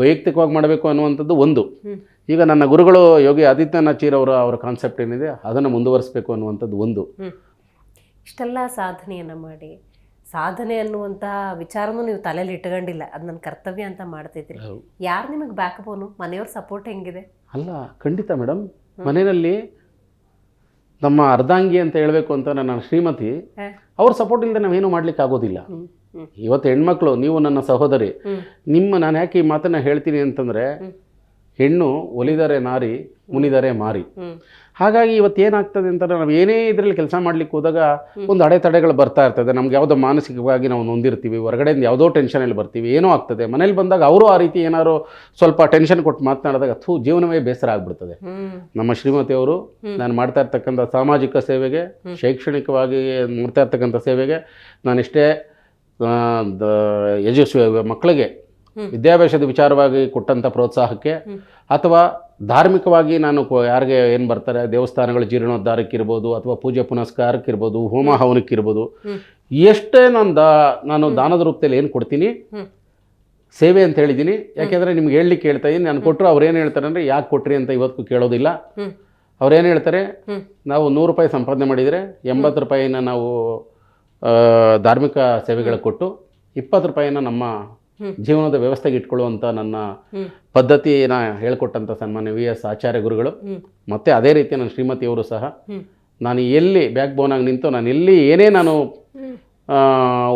ವೈಯಕ್ತಿಕವಾಗಿ ಮಾಡಬೇಕು ಅನ್ನುವಂಥದ್ದು ಒಂದು. ಈಗ ನನ್ನ ಗುರುಗಳು ಯೋಗಿ ಆದಿತ್ಯನಾಥ್ ಅವರ ಅವರ ಕಾನ್ಸೆಪ್ಟ್ ಏನಿದೆ ಅದನ್ನು ಮುಂದುವರಿಸಬೇಕು ಅನ್ನುವಂಥದ್ದು ಒಂದು. ಇಷ್ಟೆಲ್ಲ ಸಾಧನೆಯನ್ನು ಮಾಡಿ. ಸಾಧನೆ ಅನ್ನುವಂತಹ ವಿಚಾರನೂ ನೀವು ತಲೆಯಲ್ಲಿ ಇಟ್ಕೊಂಡಿಲ್ಲ. ಅದು ನನ್ನ ಕರ್ತವ್ಯ ಅಂತ ಮಾಡ್ತಿದ್ರಿ. ಯಾರು ನಿಮಗೆ ಬ್ಯಾಕ್ ಬೋನು ಮನೆಯವ್ರ ಸಪೋರ್ಟ್ ಹೆಂಗಿದೆ? ಅಲ್ಲ ಖಂಡಿತ ಮೇಡಮ್ ಮನೆಯಲ್ಲಿ ನಮ್ಮ ಅರ್ಧಾಂಗಿ ಅಂತ ಹೇಳಬೇಕು ಅಂತ ನನ್ನ ಶ್ರೀಮತಿ. ಅವ್ರ ಸಪೋರ್ಟ್ ಇಲ್ಲದೆ ನಾವೇನು ಮಾಡ್ಲಿಕ್ಕೆ ಆಗೋದಿಲ್ಲ. ಇವತ್ತು ಹೆಣ್ಮಕ್ಳು ನೀವು ನನ್ನ ಸಹೋದರಿ. ನಿಮ್ಮ ನಾನು ಯಾಕೆ ಈ ಮಾತನ್ನ ಹೇಳ್ತೀನಿ ಅಂತಂದ್ರೆ ಹೆಣ್ಣು ಒಲಿದರೆ ನಾರಿ ಮುನಿದರೆ ಮಾರಿ. ಹಾಗಾಗಿ ಇವತ್ತು ಏನಾಗ್ತದೆ ಅಂತಂದ್ರೆ ನಾವು ಏನೇ ಇದರಲ್ಲಿ ಕೆಲಸ ಮಾಡ್ಲಿಕ್ಕೆ ಹೋದಾಗ ಒಂದು ಅಡೆತಡೆಗಳು ಬರ್ತಾ ಇರ್ತದೆ. ನಮ್ಗೆ ಯಾವುದೋ ಮಾನಸಿಕವಾಗಿ ನಾವು ನೊಂದಿರ್ತೀವಿ ಹೊರಗಡೆಯಿಂದ ಯಾವುದೋ ಟೆನ್ಷನಲ್ಲಿ ಬರ್ತೀವಿ ಏನೋ ಆಗ್ತದೆ. ಮನೇಲಿ ಬಂದಾಗ ಅವರು ಆ ರೀತಿ ಏನಾದ್ರು ಸ್ವಲ್ಪ ಟೆನ್ಷನ್ ಕೊಟ್ಟು ಮಾತನಾಡಿದಾಗ ಥೂ ಜೀವನವೇ ಬೇಸರ ಆಗ್ಬಿಡ್ತದೆ. ನಮ್ಮ ಶ್ರೀಮತಿ ಅವರು ನಾನು ಮಾಡ್ತಾ ಇರ್ತಕ್ಕಂಥ ಸಾಮಾಜಿಕ ಸೇವೆಗೆ ಶೈಕ್ಷಣಿಕವಾಗಿ ಮಾಡ್ತಾ ಇರ್ತಕ್ಕಂಥ ಸೇವೆಗೆ ನಾನು ಇಷ್ಟೇ ಯಶಸ್ವಿ ಮಕ್ಕಳಿಗೆ ವಿದ್ಯಾಭ್ಯಾಸದ ವಿಚಾರವಾಗಿ ಕೊಟ್ಟಂಥ ಪ್ರೋತ್ಸಾಹಕ್ಕೆ ಅಥವಾ ಧಾರ್ಮಿಕವಾಗಿ ನಾನು ಯಾರಿಗೆ ಏನು ಬರ್ತಾರೆ ದೇವಸ್ಥಾನಗಳ ಜೀರ್ಣೋದ್ಧಾರಕ್ಕಿರ್ಬೋದು ಅಥವಾ ಪೂಜೆ ಪುನಸ್ಕಾರಕ್ಕಿರ್ಬೋದು ಹೋಮ ಹವನಕ್ಕಿರ್ಬೋದು ಎಷ್ಟೇ ನಾನು ದಾ ನಾನು ದಾನದ ರೂಪದಲ್ಲಿ ಏನು ಕೊಡ್ತೀನಿ? ಸೇವೆ ಅಂತ ಹೇಳಿದ್ದೀನಿ ಯಾಕೆಂದರೆ ನಿಮ್ಗೆ ಹೇಳಲಿಕ್ಕೆ ಹೇಳ್ತಾ ಇದ್ದೀನಿ ನಾನು ಕೊಟ್ಟರು ಅವ್ರು ಏನು ಹೇಳ್ತಾರೆ ಅಂದರೆ ಯಾಕೆ ಕೊಟ್ರಿ ಅಂತ ಇವತ್ತು ಕೇಳೋದಿಲ್ಲ. ಅವ್ರೇನು ಹೇಳ್ತಾರೆ? ನಾವು ನೂರು ರೂಪಾಯಿ ಸಂಪಾದನೆ ಮಾಡಿದರೆ ಎಂಬತ್ತು ರೂಪಾಯಿನ ನಾವು ಧಾರ್ಮಿಕ ಸೇವೆಗಳಿಗೆ ಕೊಟ್ಟು ಇಪ್ಪತ್ತು ರೂಪಾಯಿನ ನಮ್ಮ. ಜೀವನದ ವ್ಯವಸ್ಥೆಗೆ ಇಟ್ಕೊಳ್ಳುವಂಥ ನನ್ನ ಪದ್ಧತಿನ ಹೇಳ್ಕೊಟ್ಟಂಥ ಸನ್ಮಾನ್ಯ ವಿ ಎಸ್ ಆಚಾರ್ಯ ಗುರುಗಳು. ಮತ್ತು ಅದೇ ರೀತಿ ನನ್ನ ಶ್ರೀಮತಿಯವರು ಸಹ. ನಾನು ಎಲ್ಲಿ ಬ್ಯಾಕ್ ಬೋನಾಗಿ ನಿಂತು ನಾನು ಎಲ್ಲಿ ಏನೇ ನಾನು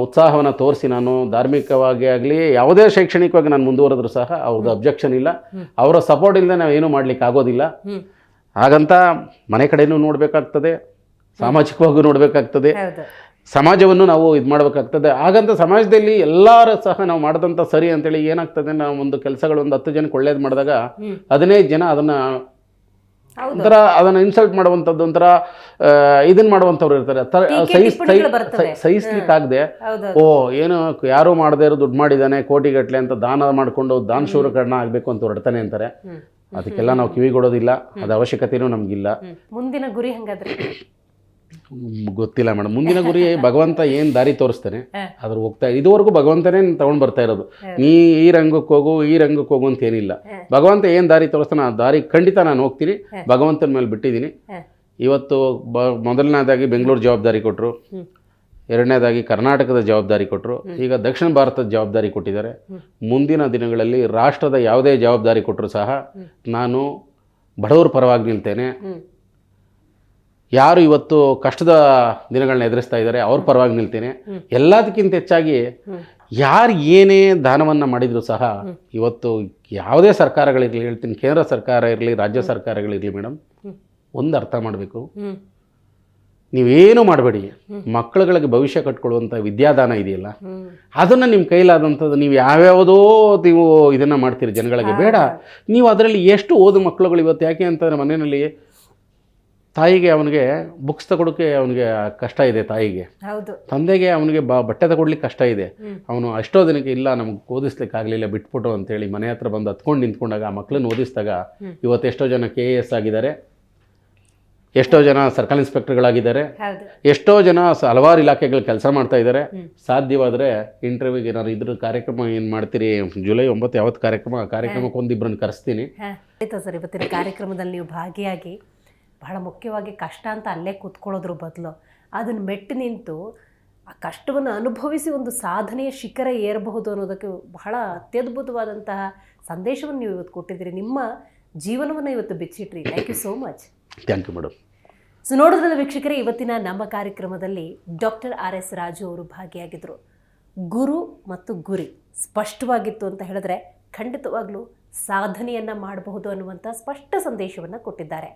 ಉತ್ಸಾಹವನ್ನು ತೋರಿಸಿ ನಾನು ಧಾರ್ಮಿಕವಾಗಿ ಆಗಲಿ ಯಾವುದೇ ಶೈಕ್ಷಣಿಕವಾಗಿ ನಾನು ಮುಂದುವರೆದ್ರು ಸಹ ಅವ್ರದ್ದು ಅಬ್ಜೆಕ್ಷನ್ ಇಲ್ಲ. ಅವರ ಸಪೋರ್ಟ್ ಇಲ್ಲದೆ ನಾವೇನೂ ಮಾಡ್ಲಿಕ್ಕೆ ಆಗೋದಿಲ್ಲ. ಹಾಗಂತ ಮನೆ ಕಡೆಯೂ ನೋಡಬೇಕಾಗ್ತದೆ. ಸಾಮಾಜಿಕವಾಗೂ ನೋಡಬೇಕಾಗ್ತದೆ. ಸಮಾಜವನ್ನು ನಾವು ಇದು ಮಾಡಬೇಕಾಗ್ತದೆ. ಹಾಗಂತ ಸಮಾಜದಲ್ಲಿ ಎಲ್ಲರೂ ಸಹ ನಾವು ಮಾಡಿದಂಥ ಸರಿ ಅಂತೇಳಿ ಏನಾಗ್ತದೆ ನಾವು ಒಂದು ಕೆಲಸಗಳು ಒಂದು ಹತ್ತು ಜನಕ್ಕೆ ಒಳ್ಳೇದು ಮಾಡಿದಾಗ. ಹದಿನೈದು ಜನ ಅದನ್ನು ಒಂಥರ ಅದನ್ನು ಇನ್ಸಲ್ಟ್ ಮಾಡುವಂಥದ್ದು ಒಂಥರ ಇದನ್ನು ಮಾಡುವಂಥವ್ರು ಇರ್ತಾರೆ. ಸಹಿಸ್ಲಿಕ್ಕಾಗದೆ ಓ ಏನು ಯಾರು ಮಾಡದೇ ಇರೋ ದುಡ್ಡು ಮಾಡಿದ್ದಾನೆ ಕೋಟಿಗಟ್ಟಲೆ ಅಂತ ದಾನ ಮಾಡಿಕೊಂಡು ದಾನ ಶೂರಕರಣ ಆಗಬೇಕು ಅಂತ ಹೊರಡ್ತಾನೆ ಅಂತಾರೆ. ಅದಕ್ಕೆಲ್ಲ ನಾವು ಕಿವಿಗೊಡೋದಿಲ್ಲ. ಅದು ಅವಶ್ಯಕತೆಯೂ ನಮಗಿಲ್ಲ. ಮುಂದಿನ ಗುರಿ ಹಂಗಾದ್ರೆ? ಗೊತ್ತಿಲ್ಲ ಮೇಡಮ್ ಮುಂದಿನ ಗುರಿ ಭಗವಂತ ಏನು ದಾರಿ ತೋರಿಸ್ತಾನೆ. ಅದ್ರ ಹೋಗ್ತಾ ಇದುವರೆಗೂ ಭಗವಂತನೇ ತಗೊಂಡು ಬರ್ತಾ ಇರೋದು. ನೀ ಈ ರಂಗಕ್ಕೆ ಹೋಗು ಈ ರಂಗಕ್ಕೆ ಹೋಗು ಅಂತ ಏನಿಲ್ಲ. ಭಗವಂತ ಏನು ದಾರಿ ತೋರಿಸ್ತಾನೆ ಆ ದಾರಿ ಖಂಡಿತ ನಾನು ಹೋಗ್ತೀನಿ. ಭಗವಂತನ ಮೇಲೆ ಬಿಟ್ಟಿದ್ದೀನಿ. ಇವತ್ತು ಬ ಮೊದಲನೇದಾಗಿ ಬೆಂಗಳೂರು ಜವಾಬ್ದಾರಿ ಕೊಟ್ಟರು ಎರಡನೇದಾಗಿ ಕರ್ನಾಟಕದ ಜವಾಬ್ದಾರಿ ಕೊಟ್ಟರು ಈಗ ದಕ್ಷಿಣ ಭಾರತದ ಜವಾಬ್ದಾರಿ ಕೊಟ್ಟಿದ್ದಾರೆ. ಮುಂದಿನ ದಿನಗಳಲ್ಲಿ ರಾಷ್ಟ್ರದ ಯಾವುದೇ ಜವಾಬ್ದಾರಿ ಕೊಟ್ಟರು ಸಹ ನಾನು ಬಡವರ ಪರವಾಗಿ ನಿಲ್ತೇನೆ. ಯಾರು ಇವತ್ತು ಕಷ್ಟದ ದಿನಗಳನ್ನ ಎದುರಿಸ್ತಾ ಇದ್ದಾರೆ ಅವ್ರ ಪರವಾಗಿ ನಿಲ್ತೇನೆ. ಎಲ್ಲದಕ್ಕಿಂತ ಹೆಚ್ಚಾಗಿ ಯಾರು ಏನೇ ದಾನವನ್ನು ಮಾಡಿದರೂ ಸಹ ಇವತ್ತು ಯಾವುದೇ ಸರ್ಕಾರಗಳಿರಲಿ ಹೇಳ್ತೀನಿ ಕೇಂದ್ರ ಸರ್ಕಾರ ಇರಲಿ ರಾಜ್ಯ ಸರ್ಕಾರಗಳಿರಲಿ ಮೇಡಮ್. ಒಂದು ಅರ್ಥ ಮಾಡಬೇಕು. ನೀವೇನು ಮಾಡಬೇಡಿ. ಮಕ್ಕಳುಗಳಿಗೆ ಭವಿಷ್ಯ ಕಟ್ಕೊಳ್ಳುವಂಥ ವಿದ್ಯಾದಾನ ಇದೆಯಲ್ಲ ಅದನ್ನು ನಿಮ್ಮ ಕೈಲಾದಂಥದ್ದು ನೀವು ಯಾವ್ಯಾವುದೋ ನೀವು ಇದನ್ನು ಮಾಡ್ತೀರಿ ಜನಗಳಿಗೆ ಬೇಡ. ನೀವು ಅದರಲ್ಲಿ ಎಷ್ಟು ಓದು ಮಕ್ಕಳುಗಳು ಇವತ್ತು ಯಾಕೆ ಅಂತಂದರೆ ಮನೆಯಲ್ಲಿ ತಾಯಿಗೆ ಅವನಿಗೆ ಬುಕ್ಸ್ ತಗೊಳಕ್ಕೆ ಅವನಿಗೆ ಕಷ್ಟ ಇದೆ ತಾಯಿಗೆ. ತಂದೆಗೆ ಅವನಿಗೆ ಬ ಬಟ್ಟೆ ತಗೊಡ್ಲಿಕ್ಕೆ ಕಷ್ಟ ಇದೆ. ಅವನು ಅಷ್ಟೋ ದಿನಕ್ಕೆ ಇಲ್ಲ ನಮ್ಗೆ ಓದಿಸ್ಲಿಕ್ಕೆ ಆಗಲಿಲ್ಲ ಬಿಟ್ಬಿಟ್ಟು ಅಂತೇಳಿ ಮನೆ ಹತ್ರ ಬಂದು ಹತ್ಕೊಂಡು ನಿಂತ್ಕೊಂಡಾಗ ಆ ಮಕ್ಕಳನ್ನ ಓದಿಸಿದಾಗ ಇವತ್ತು ಎಷ್ಟೋ ಜನ ಕೆ ಎ ಎಸ್ ಆಗಿದ್ದಾರೆ. ಎಷ್ಟೋ ಜನ ಸರ್ಕಲ್ ಇನ್ಸ್ಪೆಕ್ಟರ್ಗಳಾಗಿದ್ದಾರೆ. ಎಷ್ಟೋ ಜನ ಹಲವಾರು ಇಲಾಖೆಗಳು ಕೆಲಸ ಮಾಡ್ತಾ ಇದ್ದಾರೆ. ಸಾಧ್ಯವಾದರೆ ಇಂಟರ್ವ್ಯೂಗೆ ನಾನು ಇದ್ರ ಕಾರ್ಯಕ್ರಮ ಏನು ಮಾಡ್ತೀರಿ? ಜುಲೈ ಒಂಬತ್ತು ಯಾವತ್ತು ಕಾರ್ಯಕ್ರಮ? ಕಾರ್ಯಕ್ರಮಕ್ಕೆ ಒಂದಿಬ್ಬರನ್ನ ಕರೆಸ್ತೀನಿ. ಸರ್ ಇವತ್ತಿನ ಕಾರ್ಯಕ್ರಮದಲ್ಲಿ ನೀವು ಭಾಗಿಯಾಗಿ ಬಹಳ ಮುಖ್ಯವಾಗಿ ಕಷ್ಟ ಅಂತ ಅಲ್ಲೇ ಕೂತ್ಕೊಳ್ಳೋದ್ರ ಬದಲು ಅದನ್ನು ಮೆಟ್ಟಿ ನಿಂತು ಆ ಕಷ್ಟವನ್ನು ಅನುಭವಿಸಿ ಒಂದು ಸಾಧನೆಯ ಶಿಖರ ಏರಬಹುದು ಅನ್ನೋದಕ್ಕೆ ಬಹಳ ಅತ್ಯದ್ಭುತವಾದಂತಹ ಸಂದೇಶವನ್ನು ನೀವು ಇವತ್ತು ಕೊಟ್ಟಿದ್ದೀರಿ. ನಿಮ್ಮ ಜೀವನವನ್ನು ಇವತ್ತು ಬಿಚ್ಚಿಟ್ರಿ. Thank you so much thank you madam so ನೋಡಿದ್ರಲ್ಲ ವೀಕ್ಷಕರೇ ಇವತ್ತಿನ ನಮ್ಮ ಕಾರ್ಯಕ್ರಮದಲ್ಲಿ ಡಾಕ್ಟರ್ ಆರ್ ಎಸ್ ರಾಜು ಅವರು ಭಾಗಿಯಾಗಿದ್ದರು ಗುರು ಮತ್ತು ಗುರಿ ಸ್ಪಷ್ಟವಾಗಿತ್ತು ಅಂತ ಹೇಳಿದ್ರೆ ಖಂಡಿತವಾಗ್ಲೂ ಸಾಧನೆಯನ್ನು ಮಾಡಬಹುದು ಅನ್ನುವಂಥ ಸ್ಪಷ್ಟ ಸಂದೇಶವನ್ನು ಕೊಟ್ಟಿದ್ದಾರೆ.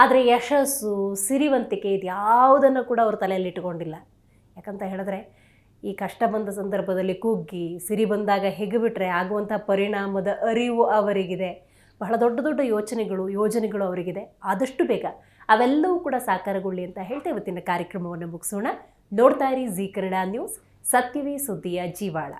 ಆದರೆ ಯಶಸ್ಸು, ಸಿರಿವಂತಿಕೆ ಇದ್ಯಾವುದನ್ನು ಕೂಡ ಅವರು ತಲೆಯಲ್ಲಿ ಇಟ್ಕೊಂಡಿಲ್ಲ ಯಾಕಂತ ಹೇಳಿದ್ರೆ, ಈ ಕಷ್ಟ ಬಂದ ಸಂದರ್ಭದಲ್ಲಿ ಕುಗ್ಗಿ, ಸಿರಿ ಬಂದಾಗ ಹೆಗ್ಬಿಟ್ರೆ ಆಗುವಂಥ ಪರಿಣಾಮದ ಅರಿವು ಅವರಿಗಿದೆ. ಬಹಳ ದೊಡ್ಡ ದೊಡ್ಡ ಯೋಚನೆಗಳು, ಯೋಜನೆಗಳು ಅವರಿಗಿದೆ. ಆದಷ್ಟು ಬೇಗ ಅವೆಲ್ಲವೂ ಕೂಡ ಸಾಕಾರಗೊಳ್ಳಿ ಅಂತ ಹೇಳ್ತಾ ಇವತ್ತಿನ ಕಾರ್ಯಕ್ರಮವನ್ನು ಮುಗಿಸೋಣ. ನೋಡ್ತಾ ಇರಿ ಜೀ ಕನ್ನಡ ನ್ಯೂಸ್, ಸತ್ಯವೇ ಸುದ್ದಿಯ ಜೀವಾಳ.